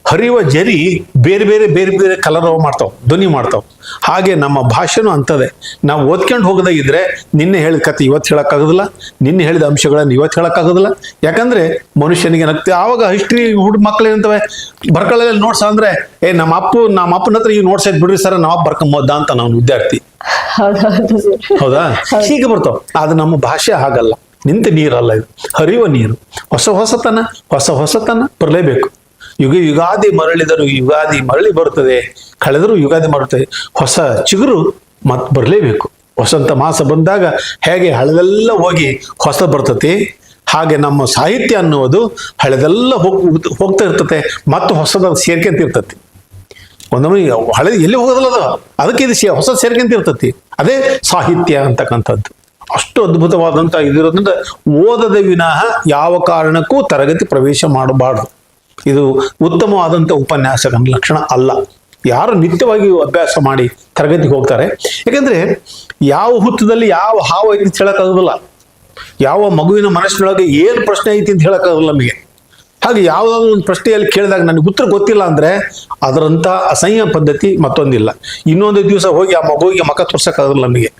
ಹರಿಯುವ ಜರಿ ಬೇರೆ ಬೇರೆ ಬೇರೆ ಬೇರೆ ಕಲರ್ ಮಾಡ್ತಾವ್ ಧ್ವನಿ ಮಾಡ್ತಾವ್. ಹಾಗೆ ನಮ್ಮ ಭಾಷೆನೂ ಅಂತದೆ ನಾವು ಓದ್ಕೊಂಡು ಹೋಗದಾಗಿದ್ರೆ ನಿನ್ನೆ ಹೇಳಿದ ಕತೆ ಇವತ್ತು ಹೇಳಕ್ಕಾಗೋದಿಲ್ಲ ನಿನ್ನೆ ಹೇಳಿದ ಅಂಶಗಳನ್ನು ಇವತ್ತು ಹೇಳಕ್ಕಾಗೋದಿಲ್ಲ. ಯಾಕಂದ್ರೆ ಮನುಷ್ಯನಿಗೆ ನಗ್ತಿ ಆವಾಗ ಹಿಸ್ಟ್ರಿ ಹುಡ್ ಮಕ್ಳು ಏನಂತವೆ? ಬರ್ಕಳಲ್ಲಿ ನೋಡ್ಸ ಅಂದ್ರೆ ಏ ನಮ್ಮ ಅಪ್ಪು ನಮ್ಮ ಅಪ್ಪನ ಹತ್ರ ಈ ನೋಟ್ಸ್ ಐತ್ ಬಿಡ್ರಿ ಸರ್ ನಾವು ಬರ್ಕ ಬರ್ಕೊಂಬೋದ ಅಂತ ನಾವು ವಿದ್ಯಾರ್ಥಿ. ಹೌದಾ? ಹೀಗೆ ಬರ್ತಾವ. ಅದು ನಮ್ಮ ಭಾಷೆ ಹಾಗಲ್ಲ. ನಿಂತ ನೀರಲ್ಲ ಇದು. ಹರಿಯುವ ನೀರು. ಹೊಸ ಹೊಸತನ ಹೊಸ ಹೊಸತನ ಬರಲೇಬೇಕು. ಯುಗ ಯುಗಾದಿ ಮರಳಿದರು ಯುಗಾದಿ ಮರಳಿ ಬರುತ್ತದೆ. ಕಳೆದರೂ ಯುಗಾದಿ ಮರುತ್ತದೆ. ಹೊಸ ಚಿಗುರು ಮತ್ ಬರಲೇಬೇಕು. ವಸಂತ ಮಾಸ ಬಂದಾಗ ಹೇಗೆ ಹಳೆದೆಲ್ಲ ಹೋಗಿ ಹೊಸ ಬರ್ತತಿ? ಹಾಗೆ ನಮ್ಮ ಸಾಹಿತ್ಯ ಅನ್ನುವುದು ಹಳೆದೆಲ್ಲ ಹೋಗ್ ಹೋಗ್ತಾ ಇರ್ತತೆ ಮತ್ತು ಹೊಸದ ಸೇರ್ಕೊಂತ ಇರ್ತತಿ. ಒಂದೊಮ್ಮೆ ಹಳೆ ಎಲ್ಲಿ ಹೋಗೋದಲ್ಲ ಅದು? ಅದಕ್ಕೆ ಇದು ಹೊಸ ಸೇರ್ಕೊಂತ ಇರ್ತತಿ. ಅದೇ ಸಾಹಿತ್ಯ ಅಂತಕ್ಕಂಥದ್ದು. ಅಷ್ಟು ಅದ್ಭುತವಾದಂಥ ಇದಿರೋದ್ರಿಂದ ಓದದ ವಿನಃ ಯಾವ ಕಾರಣಕ್ಕೂ ತರಗತಿ ಪ್ರವೇಶ ಮಾಡಬಾರ್ದು. ಇದು ಉತ್ತಮವಾದಂಥ ಉಪನ್ಯಾಸಕನ ಲಕ್ಷಣ ಅಲ್ಲ. ಯಾರು ನಿತ್ಯವಾಗಿ ಅಭ್ಯಾಸ ಮಾಡಿ ತರಗತಿಗೆ ಹೋಗ್ತಾರೆ. ಯಾಕಂದ್ರೆ ಯಾವ ಹುತ್ತದಲ್ಲಿ ಯಾವ ಹಾವು ಐತಿ ಅಂತ ಹೇಳಕ್ಕಾಗೋದಿಲ್ಲ ಯಾವ ಮಗುವಿನ ಮನಸ್ಸಿನೊಳಗೆ ಏನು ಪ್ರಶ್ನೆ ಐತಿ ಅಂತ ಹೇಳಕ್ಕಾಗಲ್ಲ ನಮಗೆ. ಹಾಗೆ ಯಾವುದಾದ್ರು ಒಂದು ಪ್ರಶ್ನೆಯಲ್ಲಿ ಕೇಳಿದಾಗ ನನಗೆ ಉತ್ತರ ಗೊತ್ತಿಲ್ಲ ಅಂದ್ರೆ ಅದರಂತ ಅಸಹ್ಯ ಪದ್ಧತಿ ಮತ್ತೊಂದಿಲ್ಲ. ಇನ್ನೊಂದು ದಿವಸ ಹೋಗಿ ಆ ಮಗುವಿಗೆ ಮಕ ತೋರ್ಸಕ್ಕಾಗಲ್ಲ ನಮಗೆ.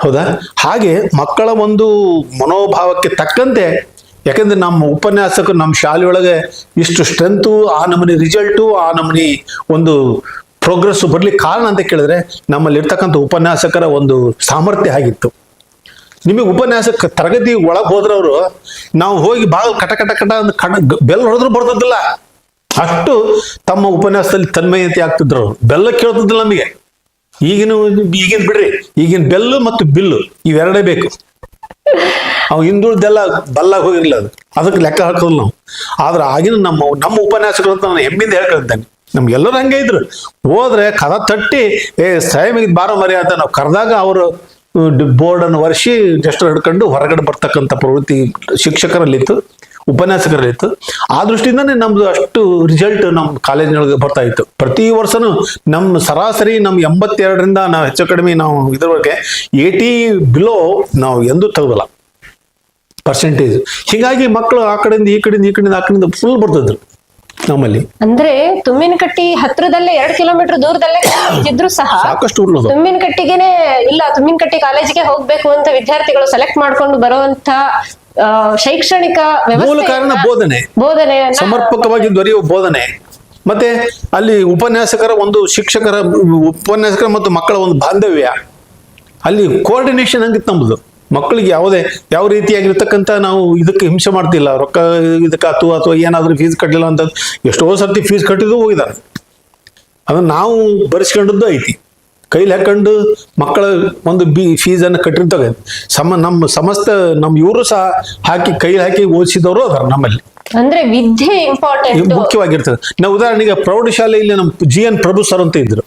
ಹೌದಾ? ಹಾಗೆ ಮಕ್ಕಳ ಒಂದು ಮನೋಭಾವಕ್ಕೆ ತಕ್ಕಂತೆ ಯಾಕಂದ್ರೆ ನಮ್ಮ ಉಪನ್ಯಾಸಕರು ನಮ್ಮ ಶಾಲೆಯೊಳಗೆ ಇಷ್ಟು ಸ್ಟ್ರೆಂತು ಆ ನಮೂನಿ ರಿಸಲ್ಟು ಆ ನಮೂನಿ ಒಂದು ಪ್ರೋಗ್ರೆಸ್ ಬರ್ಲಿಕ್ಕೆ ಕಾರಣ ಅಂತ ಕೇಳಿದ್ರೆ ನಮ್ಮಲ್ಲಿ ಇರ್ತಕ್ಕಂಥ ಉಪನ್ಯಾಸಕರ ಒಂದು ಸಾಮರ್ಥ್ಯ ಆಗಿತ್ತು. ನಿಮಗೆ ಉಪನ್ಯಾಸಕ ತರಗತಿ ಒಳಗೆ ಹೋದ್ರವರು, ನಾವು ಹೋಗಿ ಭಾಳ ಕಟ ಕಟ ಕಟ ಅಂತ ಕಣ ಬೆಲ್ಲ ಹೊಡೆದ್ರು ಬರ್ತದಿಲ್ಲ ಅಷ್ಟು ತಮ್ಮ ಉಪನ್ಯಾಸದಲ್ಲಿ ತನ್ಮಯತೆ ಆಗ್ತಿದ್ರು. ಅವರು ಬೆಲ್ಲ ಕೇಳ್ತಿದ್ದಿಲ್ಲ ನಮಗೆ. ಈಗಿನ ಈಗಿನ ಬಿಡ್ರಿ, ಈಗಿನ ಬೆಲ್ಲು ಮತ್ತು ಬಿಲ್ಲು, ಇವೆರಡೇ ಬೇಕು. ಅವ್ ಹಿಂದುಳಿದೆಲ್ಲ ಬಲ್ಲಾಗ ಹೋಗಿರ್ಲಿಲ್ಲ ಅದು. ಅದಕ್ಕೆ ಲೆಕ್ಕ ಹಾಕೋದಿಲ್ಲ ನಾವು. ಆದ್ರೆ ಆಗಿನ ನಮ್ಮ ನಮ್ಮ ಉಪನ್ಯಾಸಕರು ಅಂತ ನಾನು ಹೆಮ್ಮಿಂದ ಹೇಳ್ಕೊಳ್ತೇನೆ. ನಮ್ಗೆಲ್ಲರೂ ಹಂಗೆ ಇದ್ರು. ಹೋದ್ರೆ ಕದ ತಟ್ಟಿ, ಏ ಸಾಯಮಿಗೆ ಬಾರೋ ಮರಿ ಅಂತ ನಾವು ಕರೆದಾಗ ಅವರು ಬೋರ್ಡನ್ನು ಒರೆಸಿ ಜಸ್ಟರ್ ಹಿಡ್ಕೊಂಡು ಹೊರಗಡೆ ಬರ್ತಕ್ಕಂಥ ಪ್ರವೃತ್ತಿ ಶಿಕ್ಷಕರಲ್ಲಿತ್ತು, ಉಪನ್ಯಾಸಕರಲ್ಲಿತ್ತು. ಆ ದೃಷ್ಟಿಯಿಂದನೇ ನಮ್ದು ಅಷ್ಟು ರಿಸಲ್ಟ್ ನಮ್ಮ ಕಾಲೇಜಿನೊಳಗೆ ಬರ್ತಾ ಇತ್ತು. ಪ್ರತಿ ವರ್ಷನೂ ನಮ್ಮ ಸರಾಸರಿ ನಮ್ಮ ಎಂಬತ್ತೆರಡರಿಂದ ನಾವು ಹೆಚ್ಚು ಕಡಿಮೆ ನಾವು ಇದರೊಳಗೆ ಏಟಿ ಬಿಲೋ ನಾವು ಎಂದೂ ತೆಗೆದಲ್ಲ. ಪರ್ಸೆಂಟೇಜ್ ಹೀಗಾಗಿ ಮಕ್ಕಳು ಆ ಕಡೆಯಿಂದ ಈ ಕಡೆಯಿಂದ ಈ ಕಡೆಯಿಂದ ಆ ಕಡೆಯಿಂದ ಫುಲ್ ಬರ್ತಿದ್ರು ನಮ್ಮಲ್ಲಿ. ಅಂದ್ರೆ ತುಮ್ಮಿನಕಟ್ಟಿ ಹತ್ರದಲ್ಲೇ ಎರಡು ಕಿಲೋಮೀಟರ್ ದೂರದಲ್ಲೇ ಇದ್ರು ಸಹ ಸಾಕಷ್ಟು ತುಮ್ಮಿನಕಟ್ಟಿಗೆನೆ ಇಲ್ಲ ತುಮ್ಮಿನಕಟ್ಟಿ ಕಾಲೇಜಿಗೆ ಹೋಗ್ಬೇಕು ಅಂತ ವಿದ್ಯಾರ್ಥಿಗಳು ಸೆಲೆಕ್ಟ್ ಮಾಡ್ಕೊಂಡು ಬರುವಂತ ಶೈಕ್ಷಣಿಕ ಮೂಲ ಕಾರಣ ಬೋಧನೆ. ಬೋಧನೆ ಸಮರ್ಪಕವಾಗಿ ದೊರೆಯುವ ಬೋಧನೆ. ಮತ್ತೆ ಅಲ್ಲಿ ಉಪನ್ಯಾಸಕರ ಒಂದು ಶಿಕ್ಷಕರ ಉಪನ್ಯಾಸಕರ ಮತ್ತು ಮಕ್ಕಳ ಒಂದು ಬಾಂಧವ್ಯ. ಅಲ್ಲಿ ಕೋಆರ್ಡಿನೇಷನ್ ಹಂಗಿತ್ತು ನಮ್ಮದು ಮಕ್ಕಳಿಗೆ ಯಾವುದೇ ಯಾವ ರೀತಿಯಾಗಿರ್ತಕ್ಕಂಥ ನಾವು ಇದಕ್ಕೆ ಹಿಂಸೆ ಮಾಡ್ತಿಲ್ಲ ರೊಕ್ಕ ಇದಕ್ಕೆ ಅಥವಾ ಅಥವಾ ಏನಾದರೂ ಫೀಸ್ ಕಟ್ಟಲಿಲ್ಲ ಅಂತ ಎಷ್ಟೋ ಸರ್ತಿ ಫೀಸ್ ಕಟ್ಟಿದ್ದು ಹೋಗಿದ್ದಾರೆ. ಅದನ್ನ ನಾವು ಬರೆಸ್ಕೊಂಡದ್ದು ಐತಿ. ಕೈಲಿ ಹಾಕೊಂಡು ಮಕ್ಕಳ ಒಂದು ಬಿ ಫೀಸನ್ನು ಕಟ್ಟಿರ್ತವೆ. ಸಮ ನಮ್ಮ ಸಮಸ್ತ ನಮ್ಮ ಇವರು ಸಹ ಹಾಕಿ ಕೈಲಿ ಹಾಕಿ ಓದಿಸಿದವರು ಅದಾರ ನಮ್ಮಲ್ಲಿ. ಅಂದ್ರೆ ವಿದ್ಯೆ ಇಂಪಾರ್ಟೆಂಟ್ ಮುಖ್ಯವಾಗಿರ್ತದೆ. ನಾವು ಉದಾಹರಣೆಗೆ ಪ್ರೌಢಶಾಲೆಯಲ್ಲಿ ನಮ್ಮ ಜಿ ಎನ್ ಪ್ರಭು ಸರ್ ಅಂತ ಇದ್ರು.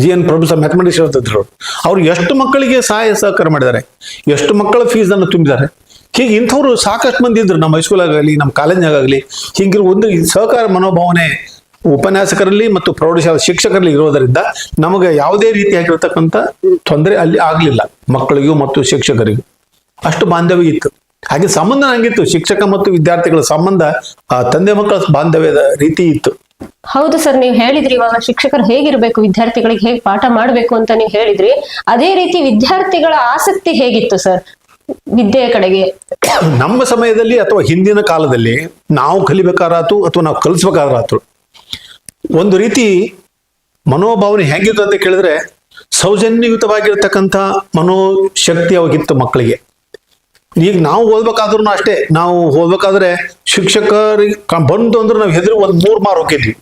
G N Prabhu sir mathematics ಹೇಳ್ತಿದ್ರು ಅವ್ರು. ಎಷ್ಟು ಮಕ್ಕಳಿಗೆ ಸಹಾಯ ಸಹಕಾರ ಮಾಡಿದ್ದಾರೆ? ಎಷ್ಟು ಮಕ್ಕಳ ಫೀಸ್ ಅನ್ನು ತುಂಬಿದ್ದಾರೆ? ಹೀಗೆ ಇಂಥವ್ರು ಸಾಕಷ್ಟು ಮಂದಿ ಇದ್ರು ನಮ್ಮ ಹೈಸ್ಕೂಲಾಗಲಿ ನಮ್ಮ ಕಾಲೇಜ್ನಾಗಲಿ ಹೀಗೆ ಒಂದು ಸಹಕಾರ ಮನೋಭಾವನೆ ಉಪನ್ಯಾಸಕರಲ್ಲಿ ಮತ್ತು ಪ್ರೌಢಶಾಲಾ ಶಿಕ್ಷಕರಲ್ಲಿ ಇರೋದರಿಂದ ನಮಗೆ ಯಾವುದೇ ರೀತಿಯಾಗಿರ್ತಕ್ಕಂಥ ತೊಂದರೆ ಅಲ್ಲಿ ಆಗಲಿಲ್ಲ, ಮಕ್ಕಳಿಗೂ ಮತ್ತು ಶಿಕ್ಷಕರಿಗೂ. ಅಷ್ಟು ಬಾಂಧವ್ಯ ಇತ್ತು. ಹಾಗೆ ಸಂಬಂಧ ಹಂಗಿತ್ತು ಶಿಕ್ಷಕ ಮತ್ತು ವಿದ್ಯಾರ್ಥಿಗಳ ಸಂಬಂಧ, ಆ ತಂದೆ ಮಕ್ಕಳ ಬಾಂಧವ್ಯದ ರೀತಿ ಇತ್ತು. ಹೌದು ಸರ್, ನೀವು ಹೇಳಿದ್ರಿ ಇವಾಗ ಶಿಕ್ಷಕರು ಹೇಗಿರ್ಬೇಕು, ವಿದ್ಯಾರ್ಥಿಗಳಿಗೆ ಹೇಗೆ ಪಾಠ ಮಾಡ್ಬೇಕು ಅಂತ ನೀವು ಹೇಳಿದ್ರಿ. ಅದೇ ರೀತಿ ವಿದ್ಯಾರ್ಥಿಗಳ ಆಸಕ್ತಿ ಹೇಗಿತ್ತು ಸರ್, ವಿದ್ಯೆಯ ಕಡೆಗೆ? ನಮ್ಮ ಸಮಯದಲ್ಲಿ ಅಥವಾ ಹಿಂದಿನ ಕಾಲದಲ್ಲಿ ನಾವು ಕಲಿಬೇಕಾರಾತು ಅಥವಾ ನಾವು ಕಲಿಸ್ಬೇಕಾದ್ರಾತು ಒಂದು ರೀತಿ ಮನೋಭಾವನೆ ಹೇಗಿತ್ತು ಅಂತ ಕೇಳಿದ್ರೆ ಸೌಜನ್ಯಯುತವಾಗಿರ್ತಕ್ಕಂಥ ಮನೋಶಕ್ತಿ ಅವಾಗಿತ್ತು ಮಕ್ಕಳಿಗೆ. ಈಗ ನಾವು ಓದ್ಬೇಕಾದ್ರೂ ಅಷ್ಟೇ. ನಾವು ಓದ್ಬೇಕಾದ್ರೆ ಶಿಕ್ಷಕರಿಗೆ ಬಂತು ಅಂದ್ರೆ ನಾವು ಹೆದರು ಒಂದು ಮೂರು ಮಾರು ಹೋಗಿದ್ವಿ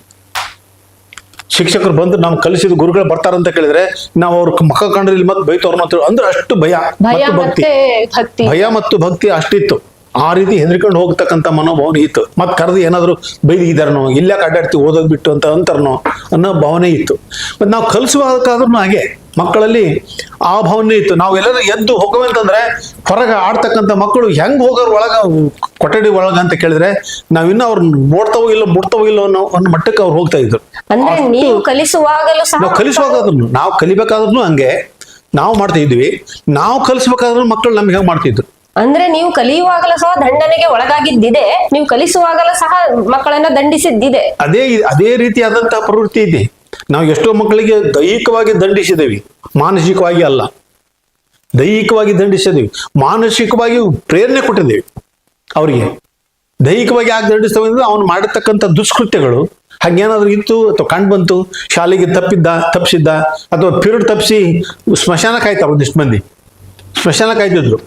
ಶಿಕ್ಷಕರು ಬಂದು ನಾವು ಕಲಿಸಿದ ಗುರುಗಳು ಬರ್ತಾರಂತ ಕೇಳಿದ್ರೆ ನಾವು ಅವ್ರ ಮಕ್ಕ ಕಂಡ್ರೆ ಇಲ್ಲಿ ಮತ್ತೆ ಬೈತವ್ರನ್ನ ಅಂತ ಅಂದ್ರೆ ಅಷ್ಟು ಭಯ ಭಯ ಮತ್ತು ಭಕ್ತಿ. ಭಯ ಮತ್ತು ಭಕ್ತಿ ಅಷ್ಟಿತ್ತು. ಆ ರೀತಿ ಹೆದರ್ಕೊಂಡು ಹೋಗ್ತಕ್ಕಂಥ ಮನೋಭಾವನೆ ಇತ್ತು. ಮತ್ತೆ ಕರೆದು ಏನಾದ್ರು ಬೈದಿದಾರನೋ ಇಲ್ಲ ಕಾಡಾಡ್ತಿ ಓದೋದ್ ಬಿಟ್ಟು ಅಂತ ಅಂತಾರನೋ ಅನ್ನೋ ಭಾವನೆ ಇತ್ತು. ಮತ್ತೆ ನಾವು ಕಲಿಸುವಾದ್ರೂ ಹಾಗೆ. ಮಕ್ಕಳಲ್ಲಿ ಆ ಭಾವನೆ ಇತ್ತು. ನಾವು ಎಲ್ಲರೂ ಎದ್ದು ಹೋಗುವಂತಂದ್ರೆ ಹೊರಗೆ ಆಡ್ತಕ್ಕಂಥ ಮಕ್ಕಳು ಹೆಂಗ್ ಹೋಗೋರು ಒಳಗ ಕೊಠಡಿ ಒಳಗ ಅಂತ ಕೇಳಿದ್ರೆ ನಾವ್ ಇನ್ನೂ ಅವ್ರ ನೋಡ್ತಾವೋ ಇಲ್ಲ ಮುಡ್ತಾವೋ ಇಲ್ಲೋ ಅನ್ನೋ ಒಂದು ಮಟ್ಟಕ್ಕೆ ಅವ್ರು ಹೋಗ್ತಾ ಇದ್ರು. ಅಂದ್ರೆ ನೀವು ಕಲಿಸುವಾಗಲೂ ನಾವು ಕಲಿಸುವಾಗಾದ್ರು ನಾವು ಕಲಿಬೇಕಾದ್ರೂ ಹಂಗೆ. ನಾವು ಮಾಡ್ತಾ ಇದ್ವಿ. ನಾವು ಕಲಿಸ್ಬೇಕಾದ್ರೂ ಮಕ್ಕಳು ನಮ್ಗೆ ಹೆಂಗ್ ಮಾಡ್ತಿದ್ರು. ಅಂದ್ರೆ ನೀವು ಕಲಿಯುವಾಗಲೂ ಸಹ ದಂಡನೆಗೆ ಒಳಗಾಗಿದ್ದಿದೆ. ನೀವು ಕಲಿಸುವಾಗಲೂ ಸಹ ಮಕ್ಕಳನ್ನ ದಂಡಿಸಿದ್ದಿದೆ. ಅದೇ ಅದೇ ರೀತಿಯಾದಂತಹ ಪ್ರವೃತ್ತಿ ಇದೆ. ನಾವು ಎಷ್ಟೋ ಮಕ್ಕಳಿಗೆ ದೈಹಿಕವಾಗಿ ದಂಡಿಸಿದ್ದೇವೆ ಮಾನಸಿಕವಾಗಿ ಅಲ್ಲ. ದೈಹಿಕವಾಗಿ ದಂಡಿಸಿದ್ದೀವಿ ಮಾನಸಿಕವಾಗಿ ಪ್ರೇರಣೆ ಕೊಟ್ಟಿದ್ದೇವೆ ಅವರಿಗೆ. ದೈಹಿಕವಾಗಿ ಯಾಕೆ ದಂಡಿಸ್ತೇವೆ ಅಂದ್ರೆ ಅವನು ಮಾಡಿರ್ತಕ್ಕಂಥ ದುಷ್ಕೃತ್ಯಗಳು, ಹಾಗೇನಾದ್ರೂ ಇತ್ತು ಅಥವಾ ಕಂಡು ಬಂತು, ಶಾಲೆಗೆ ತಪ್ಪಿದ್ದ ತಪ್ಪಿಸಿದ್ದ ಅಥವಾ ಪಿರಿಯಡ್ ತಪ್ಪಿಸಿ ಸ್ಮಶಾನ ಕಾಯ್ತಾರೆ ಒಂದಿಷ್ಟು ಮಂದಿ. ಸ್ಮಶಾನ ಕಾಯ್ತಿದ್ರು.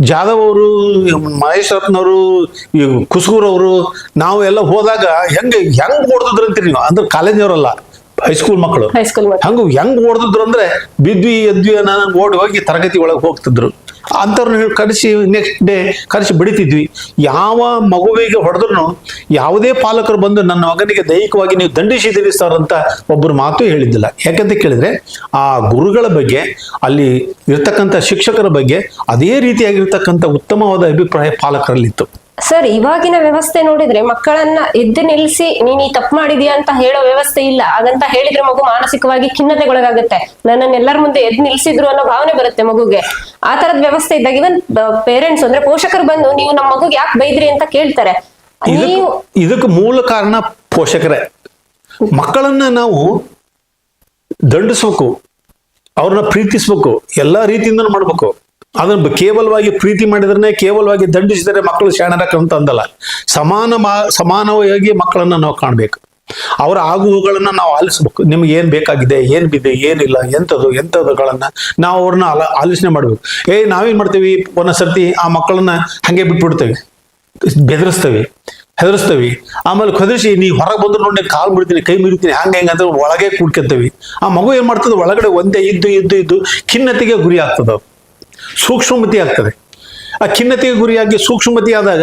ಜಾಧವ್ ಅವರು, ಮಹೇಶ್ ಈ ಕುಸ್ಗೂರ್ ಅವರು, ನಾವು ಎಲ್ಲ ಹೋದಾಗ ಹೆಂಗೆ ಹೆಂಗ್ ಓಡ್ತಿದ್ರು ಅಂತೀರಿ ನೀವು? ಅಂದ್ರೆ ಕಾಲೇಜಿನವರಲ್ಲ. ಹೈಸ್ಕೂಲ್ ಮಕ್ಕಳು. ಹೈಸ್ಕೂಲ್ ಹಂಗ ಹೆಂಗ್ ಓಡ್ತಿದ್ರು ಅಂದ್ರೆ ಬಿದ್ವಿ ಎದ್ವಿ ನಾನು ಓಡಿ ಹೋಗಿ ತರಗತಿ ಒಳಗೆ ಹೋಗ್ತಿದ್ರು. ಅಂಥವ್ರನ್ನ ಕರೆಸಿ ನೆಕ್ಸ್ಟ್ ಡೇ ಕರೆಸಿ ಬಿಡಿತಿದ್ವಿ. ಯಾವ ಮಗುವಿಗೆ ಹೊಡೆದ್ರು ಯಾವುದೇ ಪಾಲಕರು ಬಂದು ನನ್ನ ಮಗನಿಗೆ ದೈಹಿಕವಾಗಿ ನೀವು ದಂಡಿಸಿದ್ದೀರಿ ಸರ್ ಅಂತ ಒಬ್ಬರು ಮಾತು ಹೇಳಿದ್ದಿಲ್ಲ. ಯಾಕಂತ ಕೇಳಿದ್ರೆ ಆ ಗುರುಗಳ ಬಗ್ಗೆ ಅಲ್ಲಿ ಇರ್ತಕ್ಕಂಥ ಶಿಕ್ಷಕರ ಬಗ್ಗೆ ಅದೇ ರೀತಿಯಾಗಿರ್ತಕ್ಕಂಥ ಉತ್ತಮವಾದ ಅಭಿಪ್ರಾಯ ಪಾಲಕರಲ್ಲಿತ್ತು. ಸರ್ ಇವಾಗಿನ ವ್ಯವಸ್ಥೆ ನೋಡಿದ್ರೆ ಮಕ್ಕಳನ್ನ ಎದ್ದು ನಿಲ್ಲಿಸಿ ನೀನ್ ಈ ತಪ್ಪು ಮಾಡಿದ್ಯಾ ಅಂತ ಹೇಳೋ ವ್ಯವಸ್ಥೆ ಇಲ್ಲ. ಹಾಗಂತ ಹೇಳಿದ್ರೆ ಮಗು ಮಾನಸಿಕವಾಗಿ ಖಿನ್ನತೆಗೊಳಗಾಗುತ್ತೆ. ನನ್ನನ್ನ ಎಲ್ಲರ ಮುಂದೆ ಎದ್ದು ನಿಲ್ಸಿದ್ರು ಅನ್ನೋ ಭಾವನೆ ಬರುತ್ತೆ ಮಗುಗೆ. ಆ ತರದ ವ್ಯವಸ್ಥೆ ಇದ್ದಾಗ ಇವನ್ ಪೇರೆಂಟ್ಸ್ ಅಂದ್ರೆ ಪೋಷಕರು ಬಂದು ನೀವು ನಮ್ಮ ಮಗುಗೆ ಯಾಕೆ ಬೈದ್ರಿ ಅಂತ ಕೇಳ್ತಾರೆ. ನೀವು ಇದಕ್ಕೆ ಮೂಲ ಕಾರಣ ಪೋಷಕರೇ. ಮಕ್ಕಳನ್ನ ನಾವು ದಂಡಿಸ್ಬೇಕು ಅವ್ರನ್ನ ಪ್ರೀತಿಸ್ಬೇಕು ಎಲ್ಲಾ ರೀತಿಯಿಂದ ಮಾಡ್ಬೇಕು. ಅದನ್ನ ಕೇವಲವಾಗಿ ಪ್ರೀತಿ ಮಾಡಿದ್ರೆ ಕೇವಲವಾಗಿ ದಂಡಿಸಿದರೆ ಮಕ್ಕಳು ಶಾಣರಕ್ಕ ಅಂದಲ್ಲ ಸಮಾನ ಸಮಾನವಾಗಿ ಮಕ್ಕಳನ್ನ ನಾವು ಕಾಣಬೇಕು. ಅವರ ಆಗುವುಗಳನ್ನು ನಾವು ಆಲಿಸ್ಬೇಕು. ನಿಮ್ಗೆ ಏನು ಬೇಕಾಗಿದೆ ಏನು ಬಿದೆ ಏನಿಲ್ಲ, ಎಂಥದ್ದು, ಎಂಥದ್ದುಗಳನ್ನ ನಾವು ಅವ್ರನ್ನ ಆಲ ಆಲೋಚನೆ ಮಾಡ್ಬೇಕು. ಏ, ನಾವೇನು ಮಾಡ್ತೀವಿ? ಒಂದೊಂದ್ಸರ್ತಿ ಆ ಮಕ್ಕಳನ್ನ ಹಂಗೆ ಬಿಟ್ಬಿಡ್ತೇವೆ. ಬೆದರಿಸ್ತೇವೆ, ಹೆದರಿಸ್ತೇವೆ. ಆಮೇಲೆ ಕದರಿಸಿ ನೀ ಹೊರಗೆ ಬಂದ್ರೆ ನೋಡಿ ಕಾಲು ಬಿಡ್ತೀನಿ ಕೈ ಮುರಿತೀನಿ ಹಂಗೆ ಹೆಂಗೆ ಅಂತ ಒಳಗೆ ಕೂಡ್ಕೊತೇವೆ. ಆ ಮಗು ಏನು ಮಾಡ್ತದೆ? ಒಳಗಡೆ ಒಂದೇ ಇದ್ದು ಇದ್ದು ಇದ್ದು ಖಿನ್ನತೆಗೆ ಗುರಿ ಆಗ್ತದೆ. ಸೂಕ್ಷ್ಮಮತಿ ಆಗ್ತದೆ. ಆ ಖಿನ್ನತೆಗೆ ಗುರಿಯಾಗಿ ಸೂಕ್ಷ್ಮತಿ ಆದಾಗ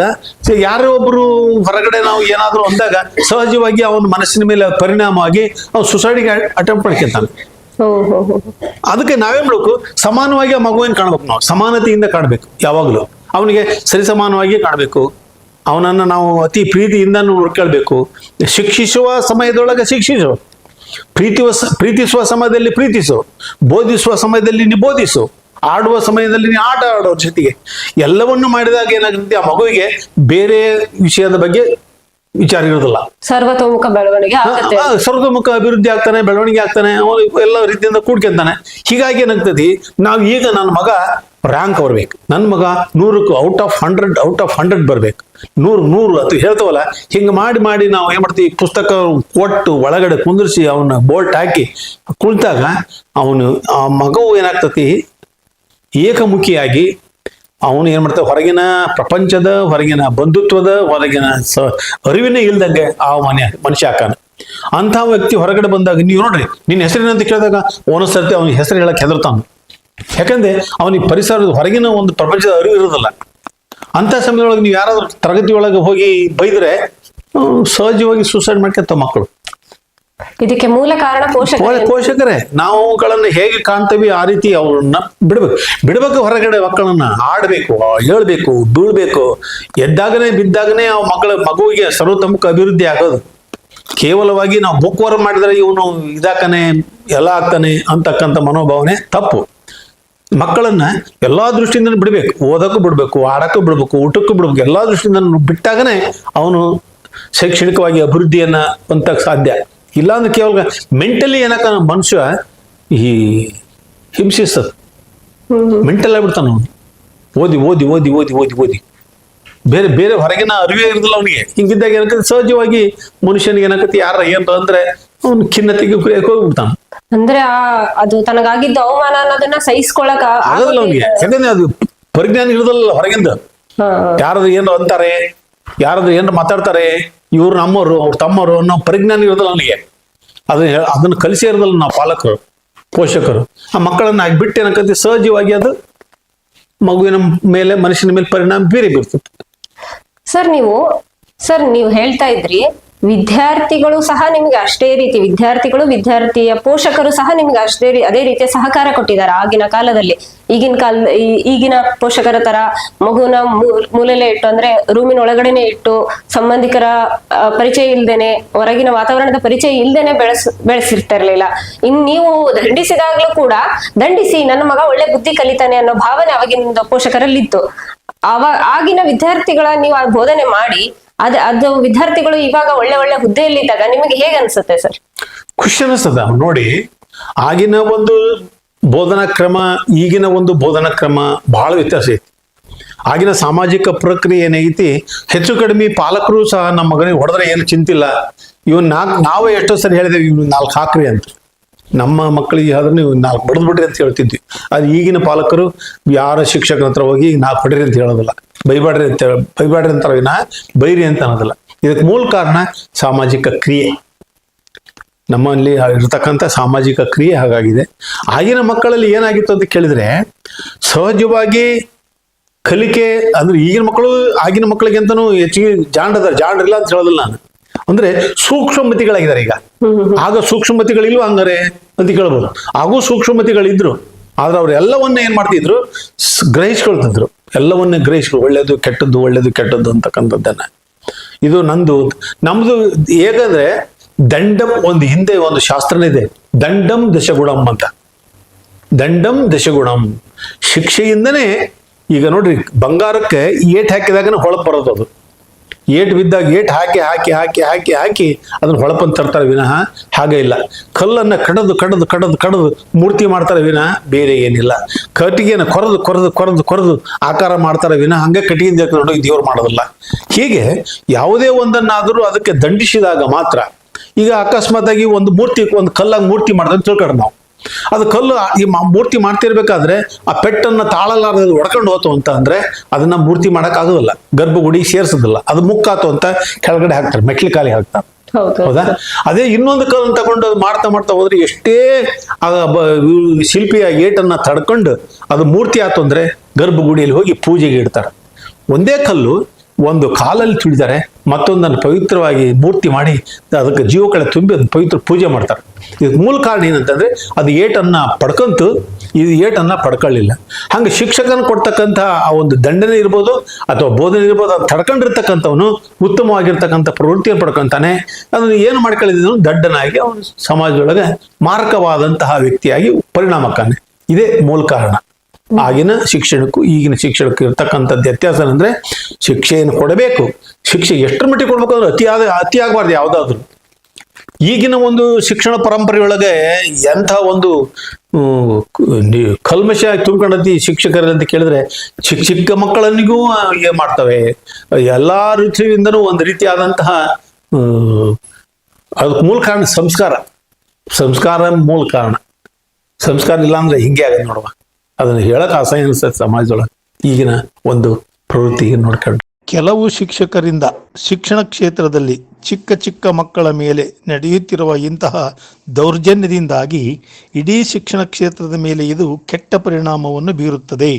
ಯಾರೋ ಒಬ್ಬರು ಹೊರಗಡೆ ನಾವು ಏನಾದರೂ ಅಂದಾಗ ಸಹಜವಾಗಿ ಅವನ ಮನಸ್ಸಿನ ಮೇಲೆ ಪರಿಣಾಮವಾಗಿ ಅವ್ನು ಸುಸೈಡಿಗೆ ಅಟೆಂಪ್ಟ್ ಮಾಡ್ಕೊಂತಾನೆ. ಅದಕ್ಕೆ ನಾವೇ ಮಾಡಬೇಕು? ಸಮಾನವಾಗಿ ಆ ಮಗುವಿನ ಕಾಣ್ಬೇಕು ನಾವು. ಸಮಾನತೆಯಿಂದ ಕಾಣ್ಬೇಕು ಯಾವಾಗಲೂ. ಅವನಿಗೆ ಸರಿ ಸಮಾನವಾಗಿ ಕಾಣ್ಬೇಕು. ಅವನನ್ನು ನಾವು ಅತಿ ಪ್ರೀತಿಯಿಂದ ನೋಡ್ಕೊಳ್ಬೇಕು. ಶಿಕ್ಷಿಸುವ ಸಮಯದೊಳಗೆ ಶಿಕ್ಷಿಸು. ಪ್ರೀತಿ ಪ್ರೀತಿಸುವ ಸಮಯದಲ್ಲಿ ಪ್ರೀತಿಸು. ಬೋಧಿಸುವ ಸಮಯದಲ್ಲಿ ನೀ ಬೋಧಿಸು ಆಡುವ ಸಮಯದಲ್ಲಿ ನೀ ಆಟ ಆಡೋ ಜೊತೆಗೆ. ಎಲ್ಲವನ್ನು ಮಾಡಿದಾಗ ಏನಾಗುತ್ತೆ? ಆ ಮಗುವಿಗೆ ಬೇರೆ ವಿಷಯದ ಬಗ್ಗೆ ವಿಚಾರ ಇರೋದಿಲ್ಲ ಸರ್ವತೋಮುಖ ಬೆಳವಣಿಗೆ ಸರ್ವತೋಮುಖ ಅಭಿವೃದ್ಧಿ ಆಗ್ತಾನೆ ಬೆಳವಣಿಗೆ ಆಗ್ತಾನೆ ಅವನು ಎಲ್ಲ ರೀತಿಯಿಂದ ಕೂಡ್ಕೊಂತಾನೆ. ಹೀಗಾಗಿ ಏನಾಗ್ತದೆ? ನಾವು ಈಗ ನನ್ನ ಮಗ ರ್ಯಾಂಕ್ ಬರ್ಬೇಕು. ನನ್ನ ಮಗ ನೂರಕ್ಕೂ out of hundred out of hundred ಬರ್ಬೇಕು. ನೂರು ನೂರು ಅಂತ ಹೇಳ್ತವಲ್ಲ ಹಿಂಗೆ ಮಾಡಿ ಮಾಡಿ ನಾವು ಏನ್ ಮಾಡ್ತೀವಿ? ಪುಸ್ತಕ ಕೊಟ್ಟು ಒಳಗಡೆ ಕುಂದಿರಿಸಿ ಅವನ ಬೋಲ್ಟ್ ಹಾಕಿ ಕುಳಿತಾಗ ಅವನು ಆ ಮಗವು ಏನಾಗ್ತತಿ ಏಕಮುಖಿಯಾಗಿ ಅವನು ಏನ್ ಮಾಡ್ತಾನೆ? ಹೊರಗಿನ ಪ್ರಪಂಚದ, ಹೊರಗಿನ ಬಂಧುತ್ವದ, ಹೊರಗಿನ ಸ ಅರಿವಿನೇ ಇಲ್ದಂಗೆ ಆ ಮನೆ, ಮನುಷ್ಯ ಹಾಕಾನ ಅಂತ ವ್ಯಕ್ತಿ ಹೊರಗಡೆ ಬಂದಾಗ, ನೀವು ನೋಡ್ರಿ, ನಿನ್ನ ಹೆಸರೇನಂತ ಕೇಳಿದಾಗ ಒಂದೊಂದ್ಸರ್ತಿ ಅವನ ಹೆಸರು ಹೇಳಕ್ ಹೆದರ್ತಾನ. ಯಾಕಂದ್ರೆ ಅವನಿಗೆ ಪರಿಸರದ ಹೊರಗಿನ ಒಂದು ಪ್ರಪಂಚದ ಅರಿವು ಇರೋದಿಲ್ಲ ಅಂತ ಸಮಯದೊಳಗೆ ನೀವು ಯಾರಾದ್ರೂ ತರಗತಿಯೊಳಗೆ ಹೋಗಿ ಬೈದ್ರೆ ಸಹಜವಾಗಿ ಸೂಸೈಡ್ ಮಾಡ್ಕೊಂತ ಮಕ್ಕಳು. ಇದಕ್ಕೆ ಮೂಲ ಕಾರಣ ಪೋಷಕರೇ. ನಾವು ಅವುಗಳನ್ನ ಹೇಗೆ ಕಾಣ್ತೀವಿ ಆ ರೀತಿ ಅವ್ರನ್ನ ಬಿಡ್ಬೇಕು. ಬಿಡ್ಬೇಕು ಹೊರಗಡೆ ಮಕ್ಕಳನ್ನ, ಆಡ್ಬೇಕು, ಹೇಳ್ಬೇಕು, ಬೀಳ್ಬೇಕು. ಎದ್ದಾಗನೇ ಬಿದ್ದಾಗನೇ ಆ ಮಕ್ಕಳ ಮಗುವಿಗೆ ಸರ್ವತೋಮುಖ ಅಭಿವೃದ್ಧಿ ಆಗೋದು. ಕೇವಲವಾಗಿ ನಾವು ಬುಕ್ ವರ್ಕ್ ಮಾಡಿದ್ರೆ ಇವನು ಇದಾಕನೆ ಎಲ್ಲ ಆಗ್ತಾನೆ ಅಂತಕ್ಕಂಥ ಮನೋಭಾವನೆ ತಪ್ಪು. ಮಕ್ಕಳನ್ನ ಎಲ್ಲಾ ದೃಷ್ಟಿಯಿಂದ ಬಿಡ್ಬೇಕು. ಓದಕ್ಕೂ ಬಿಡ್ಬೇಕು, ಆಡಕ್ಕೂ ಬಿಡ್ಬೇಕು, ಊಟಕ್ಕೂ ಬಿಡ್ಬೇಕು. ಎಲ್ಲಾ ದೃಷ್ಟಿಯಿಂದ ಬಿಟ್ಟಾಗನೇ ಅವನು ಶೈಕ್ಷಣಿಕವಾಗಿ ಅಭಿವೃದ್ಧಿಯನ್ನ ಹೊಂದಕ್ಕೆ ಸಾಧ್ಯ. ಇಲ್ಲಾಂದ್ರೆ ಕೇವಲ ಮೆಂಟಲಿ ಏನಕ್ಕ ಮನುಷ್ಯ ಈ ಹಿಂಸಿಸ್ತದ ಮೆಂಟಲ್ ಆಗ್ಬಿಡ್ತಾನ ಅವನು. ಓದಿ ಓದಿ ಓದಿ ಓದಿ ಓದಿ ಓದಿ. ಬೇರೆ ಬೇರೆ ಹೊರಗಿನ ಅರಿವೇ ಇರೋದಿಲ್ಲ ಅವನಿಗೆ. ಹಿಂಗಿದ್ದಾಗ ಏನಕ್ಕೆ ಸಹಜವಾಗಿ ಮನುಷ್ಯನಿಗೆ ಏನಕತಿ ಯಾರ ಏನ್ರ ಅಂದ್ರೆ ಅವ್ನು ಖಿನ್ನತೆಗೆ ಹೋಗ್ಬಿಡ್ತಾನ. ಅಂದ್ರೆ ಆ ಅದು ತನಗಾಗಿದ್ದ ಅವಮಾನ ಅನ್ನೋದನ್ನ ಸಹಿಸ್ಕೊಳಕ ಆಗಲ್ಲ ಆಗೋದಿಲ್ಲ. ಅವನಿಗೆ. ಯಾಕಂದ್ರೆ ಅದು ಪರಿಜ್ಞಾನ ಇರೋದಿಲ್ಲ ಹೊರಗಿಂದ. ಯಾರಾದ್ರೂ ಏನ್ರ ಅಂತಾರೆ ಯಾರಾದ್ರೂ ಏನ್ರ ಮಾತಾಡ್ತಾರೆ ಇವ್ರು ನಮ್ಮವರು, ಅವ್ರ ತಮ್ಮವರು ಅನ್ನೋ ಪರಿಜ್ಞಾನ ಇರೋದಿಲ್ಲ ನನಗೆ ಅದನ್ನ ಅದನ್ನು ಕಲಿಸೇ ಇರೋದಿಲ್ಲ ನಾವು ಪಾಲಕರು, ಪೋಷಕರು. ಆ ಮಕ್ಕಳನ್ನ ಬಿಟ್ಟು ಏನಕ್ಕಂತ ಸಹಜವಾಗಿ ಅದು ಮಗುವಿನ ಮೇಲೆ, ಮನುಷ್ಯನ ಮೇಲೆ ಪರಿಣಾಮ ಬೀರಿ ಬೀರ್ತದೆ. ಸರ್, ನೀವು ಸರ್, ನೀವು ಹೇಳ್ತಾ ಇದ್ರಿ ವಿದ್ಯಾರ್ಥಿಗಳು ಸಹ ನಿಮ್ಗೆ ಅಷ್ಟೇ ರೀತಿ, ವಿದ್ಯಾರ್ಥಿಗಳು, ವಿದ್ಯಾರ್ಥಿಯ ಪೋಷಕರು ಸಹ ನಿಮ್ಗೆ ಅಷ್ಟೇ ಅದೇ ರೀತಿಯ ಸಹಕಾರ ಕೊಟ್ಟಿದ್ದಾರೆ ಆಗಿನ ಕಾಲದಲ್ಲಿ. ಈಗಿನ ಕಾಲ ಈಗಿನ ಪೋಷಕರ ತರ ಮಗುನ ಮೂಲೆಲೆ ಇಟ್ಟು, ಅಂದ್ರೆ ರೂಮಿನ ಒಳಗಡೆನೆ ಇಟ್ಟು, ಸಂಬಂಧಿಕರ ಪರಿಚಯ ಇಲ್ದೇನೆ, ಹೊರಗಿನ ವಾತಾವರಣದ ಪರಿಚಯ ಇಲ್ದೇನೆ ಬೆಳೆಸ್, ಬೆಳೆಸಿರ್ತಿರ್ಲಿಲ್ಲ. ಇನ್ ನೀವು ದಂಡಿಸಿದಾಗ್ಲೂ ಕೂಡ, ದಂಡಿಸಿ ನನ್ನ ಮಗ ಒಳ್ಳೆ ಬುದ್ಧಿ ಕಲಿತಾನೆ ಅನ್ನೋ ಭಾವನೆ ಅವಾಗಿನ ಪೋಷಕರಲ್ಲಿತ್ತು. ಅವ ಆಗಿನ ವಿದ್ಯಾರ್ಥಿಗಳ ನೀವು ಆ ಬೋಧನೆ ಮಾಡಿ ಅದ, ಅದು ವಿದ್ಯಾರ್ಥಿಗಳು ಇವಾಗ ಒಳ್ಳೆ ಒಳ್ಳೆ ಹುದ್ದೆಯಲ್ಲಿದ್ದಾಗ ನಿಮಗೆ ಹೇಗೆ ಅನ್ಸುತ್ತೆ ಸರ್? ಖುಷಿ ಅನಿಸ್ತದ ನೋಡಿ, ಆಗಿನ ಒಂದು ಬೋಧನಾ ಕ್ರಮ, ಈಗಿನ ಒಂದು ಬೋಧನಾ ಕ್ರಮ ಬಹಳ ವ್ಯತ್ಯಾಸ ಐತಿ. ಆಗಿನ ಸಾಮಾಜಿಕ ಪ್ರಕ್ರಿಯೆ ಏನೈತಿ, ಹೆಚ್ಚು ಕಡಿಮೆ ಪಾಲಕರು ಸಹ ನಮ್ಮ ಮಗನಿಗೆ ಹೊಡೆದ್ರೆ ಏನು ಚಿಂತಿಲ್ಲ. ಇವನ್ ನಾಲ್ಕು, ನಾವೇ ಎಷ್ಟೋ ಸರಿ ಹೇಳಿದೆವು ಇವ್ನು ನಾಲ್ಕು ಹಾಕ್ರಿ ಅಂತ. ನಮ್ಮ ಮಕ್ಕಳಿಗೆ ಆದ್ರೆ ನೀವು ನಾಲ್ಕು ಬಡದ್ ಬಿಡ್ರಿ ಅಂತ ಹೇಳ್ತಿದ್ವಿ. ಅದು ಈಗಿನ ಪಾಲಕರು ಯಾರ ಶಿಕ್ಷಕರ ಹತ್ರ ಹೋಗಿ ನಾಲ್ಕು ಪಡೆರಿ ಅಂತ ಹೇಳೋದಿಲ್ಲ. ಬೈಬಾಡ್ರಿ ಅಂತ ಬೈಬಾಡ್ರಿ ಅಂತ ವಿನ ಬೈರಿ ಅಂತ ಅನ್ನೋದಿಲ್ಲ. ಇದಕ್ಕೆ ಮೂಲ ಕಾರಣ ಸಾಮಾಜಿಕ ಕ್ರಿಯೆ. ನಮ್ಮಲ್ಲಿ ಇರತಕ್ಕಂಥ ಸಾಮಾಜಿಕ ಕ್ರಿಯೆ ಹಾಗಾಗಿದೆ. ಆಗಿನ ಮಕ್ಕಳಲ್ಲಿ ಏನಾಗಿತ್ತು ಅಂತ ಕೇಳಿದ್ರೆ, ಸಹಜವಾಗಿ ಕಲಿಕೆ ಅಂದ್ರೆ ಈಗಿನ ಮಕ್ಕಳು, ಆಗಿನ ಮಕ್ಕಳಿಗಿಂತನೂ ಹೆಚ್ಚಿಗೆ ಜಾಂಡದ ಜಾಂಡ್ರಿಲ್ಲ ಅಂತ ಹೇಳೋದಿಲ್ಲ ನಾನು. ಅಂದ್ರೆ ಸೂಕ್ಷ್ಮತಿಗಳಾಗಿದ್ದಾರೆ ಈಗ. ಆಗ ಸೂಕ್ಷ್ಮತಿಗಳಿಲ್ವ ಹಂಗಾರೆ ಅಂತ ಕೇಳ್ಬೋದು. ಹಾಗೂ ಸೂಕ್ಷ್ಮತಿಗಳಿದ್ರು ಆದ್ರೆ ಅವ್ರು ಎಲ್ಲವನ್ನ ಏನ್ ಮಾಡ್ತಿದ್ರು? ಗ್ರಹಿಸ್ಕೊಳ್ತಿದ್ರು. ಎಲ್ಲವನ್ನ ಗ್ರಹಿಸ್ಕೊಳ್ ಒಳ್ಳೇದು ಕೆಟ್ಟದ್ದು ಒಳ್ಳೇದು ಕೆಟ್ಟದ್ದು ಅಂತಕ್ಕಂಥದ್ದನ್ನ. ಇದು ನಂದು, ನಮ್ದು ಹೇಗಂದ್ರೆ ದಂಡಂ ಒಂದು ಹಿಂದೆ ಒಂದು ಶಾಸ್ತ್ರನೇ ಇದೆ ದಂಡಂ ದಶಗುಣಂ ಅಂತ. ದಂಡಂ ದಶಗುಣಂ. ಶಿಕ್ಷೆಯಿಂದನೇ ಈಗ ನೋಡ್ರಿ, ಬಂಗಾರಕ್ಕೆ ಏಟ್ ಹಾಕಿದಾಗನೇ ಹೊಳಪ್ ಬರೋದು ಅದು. ಏಟ್ ಬಿದ್ದಾಗ ಏಟ್ ಹಾಕಿ ಹಾಕಿ ಹಾಕಿ ಹಾಕಿ ಹಾಕಿ ಅದನ್ನ ಹೊಳಪನ್ನು ತರ್ತಾರೆ ವಿನಃ ಹಾಗೆ ಇಲ್ಲ. ಕಲ್ಲನ್ನ ಕಡದು ಕಡದು ಕಡದು ಕಡದು ಮೂರ್ತಿ ಮಾಡ್ತಾರೆ ವಿನಃ ಬೇರೆ ಏನಿಲ್ಲ. ಕಟ್ಟಿಗೆಯನ್ನು ಕೊರೆದು ಕೊರೆದು ಕೊರೆದು ಕೊರೆದು ಆಕಾರ ಮಾಡ್ತಾರೆ ವಿನಃ ಹಂಗೆ ಕಟ್ಟಿಗೆಯಿಂದ ನೋಡಿ ದೇವ್ರು ಮಾಡೋದಿಲ್ಲ. ಹೀಗೆ ಯಾವುದೇ ಒಂದನ್ನಾದರೂ ಅದಕ್ಕೆ ದಂಡಿಸಿದಾಗ ಮಾತ್ರ ಈಗ ಅಕಸ್ಮಾತ್ ಆಗಿ ಒಂದು ಮೂರ್ತಿ, ಒಂದು ಕಲ್ಲಾಗಿ ಮೂರ್ತಿ ಮಾಡ್ದಂತ ತಿಳ್ಕೊಂಡು ನಾವು. ಅದು ಕಲ್ಲು ಈ ಮೂರ್ತಿ ಮಾಡ್ತಿರ್ಬೇಕಾದ್ರೆ ಆ ಪೆಟ್ಟನ್ನ ತಾಳಲಾರದ ಹೊಡ್ಕೊಂಡು ಹೋತು ಅಂತ ಅಂದ್ರೆ ಅದನ್ನ ಮೂರ್ತಿ ಮಾಡಕ್ ಆಗೋದಿಲ್ಲ. ಗರ್ಭಗುಡಿ ಸೇರ್ಸೋದಿಲ್ಲ. ಅದು ಮುಕ್ಕಾತು ಅಂತ ಕೆಳಗಡೆ ಹಾಕ್ತಾರೆ ಮೆಟ್ಲು ಕಾಲಿ ಹಾಕ್ತಾರೆ ಹೌದಾ ಅದೇ ಇನ್ನೊಂದು ಕಲ್ಲನ್ನು ತಗೊಂಡು ಅದು ಮಾಡ್ತಾ ಮಾಡ್ತಾ ಹೋದ್ರೆ ಎಷ್ಟೇ ಶಿಲ್ಪಿಯ ಏಟನ್ನ ತಡ್ಕೊಂಡು ಅದು ಮೂರ್ತಿ ಆತು ಅಂದ್ರೆ ಗರ್ಭಗುಡಿಯಲ್ಲಿ ಹೋಗಿ ಪೂಜೆಗೆ ಇಡ್ತಾರೆ. ಒಂದೇ ಕಲ್ಲು ಒಂದು ಕಾಲಲ್ಲಿ ತುಳಿತಾರೆ ಮತ್ತೊಂದನ್ನು ಪವಿತ್ರವಾಗಿ ಮೂರ್ತಿ ಮಾಡಿ ಅದಕ್ಕೆ ಜೀವಕಳೆ ತುಂಬಿ ಅದನ್ನು ಪವಿತ್ರ ಪೂಜೆ ಮಾಡ್ತಾರೆ. ಇದಕ್ಕೆ ಮೂಲ ಕಾರಣ ಏನಂತಂದ್ರೆ ಅದು ಏಟನ್ನ ಪಡ್ಕಂತು ಇದು ಏಟನ್ನ ಪಡ್ಕೊಳ್ಳಿಲ್ಲ. ಹಂಗೆ ಶಿಕ್ಷಕನ ಕೊಡ್ತಕ್ಕಂಥ ಆ ಒಂದು ದಂಡನೆ ಇರ್ಬೋದು ಅಥವಾ ಬೋಧನೆ ಇರ್ಬೋದು ಅದು ತಡ್ಕೊಂಡಿರ್ತಕ್ಕಂಥವನು ಉತ್ತಮವಾಗಿರ್ತಕ್ಕಂಥ ಪ್ರವೃತ್ತಿಯನ್ನು ಪಡ್ಕೊಂತಾನೆ. ಅದನ್ನು ಏನು ಮಾಡ್ಕೊಳ್ಳಿದ್ರು ದಡ್ಡನಾಗಿ ಅವನು ಸಮಾಜದೊಳಗೆ ಮಾರಕವಾದಂತಹ ವ್ಯಕ್ತಿಯಾಗಿ ಪರಿಣಾಮಕ್ಕಾನೆ ಇದೇ ಮೂಲ ಕಾರಣ. ಆಗಿನ ಶಿಕ್ಷಣಕ್ಕೂ, ಈಗಿನ ಶಿಕ್ಷಣಕ್ಕೂ ಇರ್ತಕ್ಕಂಥದ್ದು ವ್ಯತ್ಯಾಸ ಅಂದ್ರೆ ಶಿಕ್ಷೆಯನ್ನು ಕೊಡಬೇಕು. ಶಿಕ್ಷೆ ಎಷ್ಟರ ಮಟ್ಟಿಗೆ ಕೊಡ್ಬೇಕು ಅಂದ್ರೆ ಅತಿಯಾದ ಅತಿ ಆಗಬಾರ್ದು ಯಾವುದಾದ್ರು. ಈಗಿನ ಒಂದು ಶಿಕ್ಷಣ ಪರಂಪರೆಯೊಳಗೆ ಎಂಥ ಒಂದು ಕಲ್ಮಶ ಶಿಕ್ಷಕರ ಶಿಕ್ಷಕರು ಅಂತ ಕೇಳಿದ್ರೆ ಚಿಕ್ಕ ಚಿಕ್ಕ ಮಕ್ಕಳನ್ನಿಗೂ ಏನ್ ಮಾಡ್ತವೆ. ಎಲ್ಲಾ ರೀತಿಯಿಂದನೂ ಒಂದು ರೀತಿಯಾದಂತಹ ಅದಕ್ಕೆ ಮೂಲ ಕಾರಣ ಸಂಸ್ಕಾರ. ಸಂಸ್ಕಾರ ಮೂಲ ಕಾರಣ. ಸಂಸ್ಕಾರ ಇಲ್ಲ ಅಂದ್ರೆ ಹಿಂಗೆ ಆಗತ್ತೆ ನೋಡುವ. ಅದನ್ನ ಹೇಳಕ್ ಅಸಹ್ಯ ಅನಿಸುತ್ತೆ ಸಮಾಜದೊಳಗೆ. ಈಗಿನ ಒಂದು ಪ್ರವೃತ್ತಿ ನೋಡ್ಕೊಂಡು ಕೆಲವು ಶಿಕ್ಷಕರಿಂದ ಶಿಕ್ಷಣ ಕ್ಷೇತ್ರದಲ್ಲಿ ಚಿಕ್ಕ ಚಿಕ್ಕ ಮಕ್ಕಳ ಮೇಲೆ ನಡೆಯುತ್ತಿರುವ ಇಂತಹ ದೌರ್ಜನ್ಯದಿಂದಾಗಿ ಇಡೀ ಶಿಕ್ಷಣ ಕ್ಷೇತ್ರದ ಮೇಲೆ ಇದು ಕೆಟ್ಟ ಪರಿಣಾಮವನ್ನು ಬೀರುತ್ತದೆ.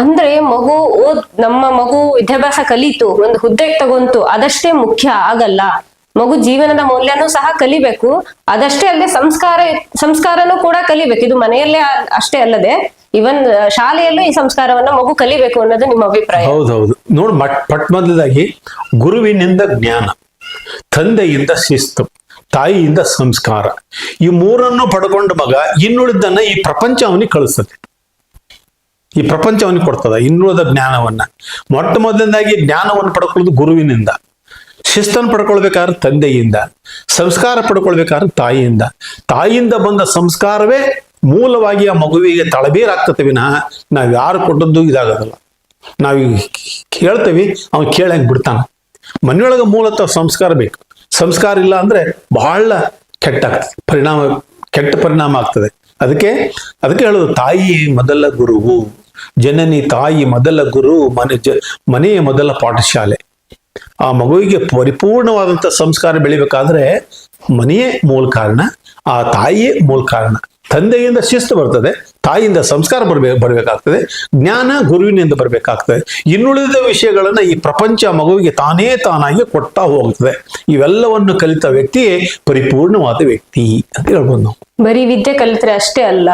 ಅಂದ್ರೆ ಮಗು ಓದ್ ನಮ್ಮ ಮಗು ವಿದ್ಯಾಭ್ಯಾಸ ಕಲಿತು ಒಂದು ಹುದ್ದೆಗೆ ತಗೊಂತು ಅದಷ್ಟೇ ಮುಖ್ಯ ಆಗಲ್ಲ. ಮಗು ಜೀವನದ ಮೌಲ್ಯನೂ ಸಹ ಕಲಿಬೇಕು ಅದಷ್ಟೇ ಅಲ್ಲದೆ ಸಂಸ್ಕಾರ ಸಂಸ್ಕಾರನೂ ಕೂಡ ಕಲಿಬೇಕು. ಇದು ಮನೆಯಲ್ಲೇ ಅಷ್ಟೇ ಅಲ್ಲದೆ ಇವನ್ ಶಾಲೆಯಲ್ಲೂ ಈ ಸಂಸ್ಕಾರವನ್ನ ಮಗು ಕಲಿಬೇಕು ಅನ್ನೋದು ನಿಮ್ಮ ಅಭಿಪ್ರಾಯ. ಹೌದೌದು. ನೋಡ್ ಪಟ್ ಮೊದಲದಾಗಿ ಗುರುವಿನಿಂದ ಜ್ಞಾನ, ತಂದೆಯಿಂದ ಶಿಸ್ತು, ತಾಯಿಯಿಂದ ಸಂಸ್ಕಾರ. ಈ ಮೂರನ್ನು ಪಡ್ಕೊಂಡ ಮಗ ಇನ್ನುಳಿದನ್ನ ಈ ಪ್ರಪಂಚ ಅವನಿಗೆ ಕಳಿಸ್ತದೆ ಈ ಪ್ರಪಂಚ ಅವನಿಗೆ ಕೊಡ್ತದ ಇನ್ನುಳಿದ ಜ್ಞಾನವನ್ನ. ಮೊಟ್ಟ ಮೊದಲನೇದಾಗಿ ಜ್ಞಾನವನ್ನು ಪಡ್ಕೊಳ್ಳೋದು ಗುರುವಿನಿಂದ. ಶಿಸ್ತನ್ನು ಪಡ್ಕೊಳ್ಬೇಕಾದ್ರೆ ತಂದೆಯಿಂದ. ಸಂಸ್ಕಾರ ಪಡ್ಕೊಳ್ಬೇಕಾದ್ರೆ ತಾಯಿಯಿಂದ. ತಾಯಿಯಿಂದ ಬಂದ ಸಂಸ್ಕಾರವೇ ಮೂಲವಾಗಿ ಆ ಮಗುವಿಗೆ ತಳಬೇರಾಗ್ತತೆ ವಿನಃ ನಾವ್ ಯಾರು ಕೊಟ್ಟದ್ದು ಇದಾಗೋದಿಲ್ಲ. ನಾವು ಕೇಳ್ತೇವಿ, ಅವನು ಕೇಳಂಗ್ ಬಿಡ್ತಾನ. ಮನೆಯೊಳಗೆ ಮೂಲತಃ ಸಂಸ್ಕಾರ ಬೇಕು. ಸಂಸ್ಕಾರ ಇಲ್ಲ ಅಂದ್ರೆ ಬಹಳ ಕೆಟ್ಟ ಪರಿಣಾಮ ಕೆಟ್ಟ ಪರಿಣಾಮ ಆಗ್ತದೆ. ಅದಕ್ಕೆ ಅದಕ್ಕೆ ಹೇಳೋದು, ತಾಯಿ ಮೊದಲ ಗುರುವು, ಜನನಿ ತಾಯಿ ಮೊದಲ ಗುರು, ಮನೆ ಜ, ಮನೆಯ ಮೊದಲ ಪಾಠಶಾಲೆ. ಆ ಮಗುವಿಗೆ ಪರಿಪೂರ್ಣವಾದಂಥ ಸಂಸ್ಕಾರ ಬೆಳಿಬೇಕಾದ್ರೆ ಮನೆಯೇ ಮೂಲ ಕಾರಣ, ಆ ತಾಯಿಯೇ ಮೂಲ ಕಾರಣ. ತಂದೆಯಿಂದ ಶಿಸ್ತು ಬರ್ತದೆ, ತಾಯಿಯಿಂದ ಸಂಸ್ಕಾರ ಬರ್ಬೇಕು ಬರಬೇಕಾಗ್ತದೆ, ಜ್ಞಾನ ಗುರುವಿನಿಂದ ಬರಬೇಕಾಗ್ತದೆ. ಇನ್ನುಳಿದ ವಿಷಯಗಳನ್ನ ಈ ಪ್ರಪಂಚ ಮಗುವಿಗೆ ತಾನೇ ತಾನಾಗಿ ಕೊಡ್ತಾ ಹೋಗ್ತದೆ. ಇವೆಲ್ಲವನ್ನು ಕಲಿತ ವ್ಯಕ್ತಿಯೇ ಪರಿಪೂರ್ಣವಾದ ವ್ಯಕ್ತಿ ಅಂತ ಹೇಳ್ಬೋದು ನಾವು. ಬರೀ ವಿದ್ಯೆ ಕಲಿತ್ರೆ ಅಷ್ಟೇ ಅಲ್ಲ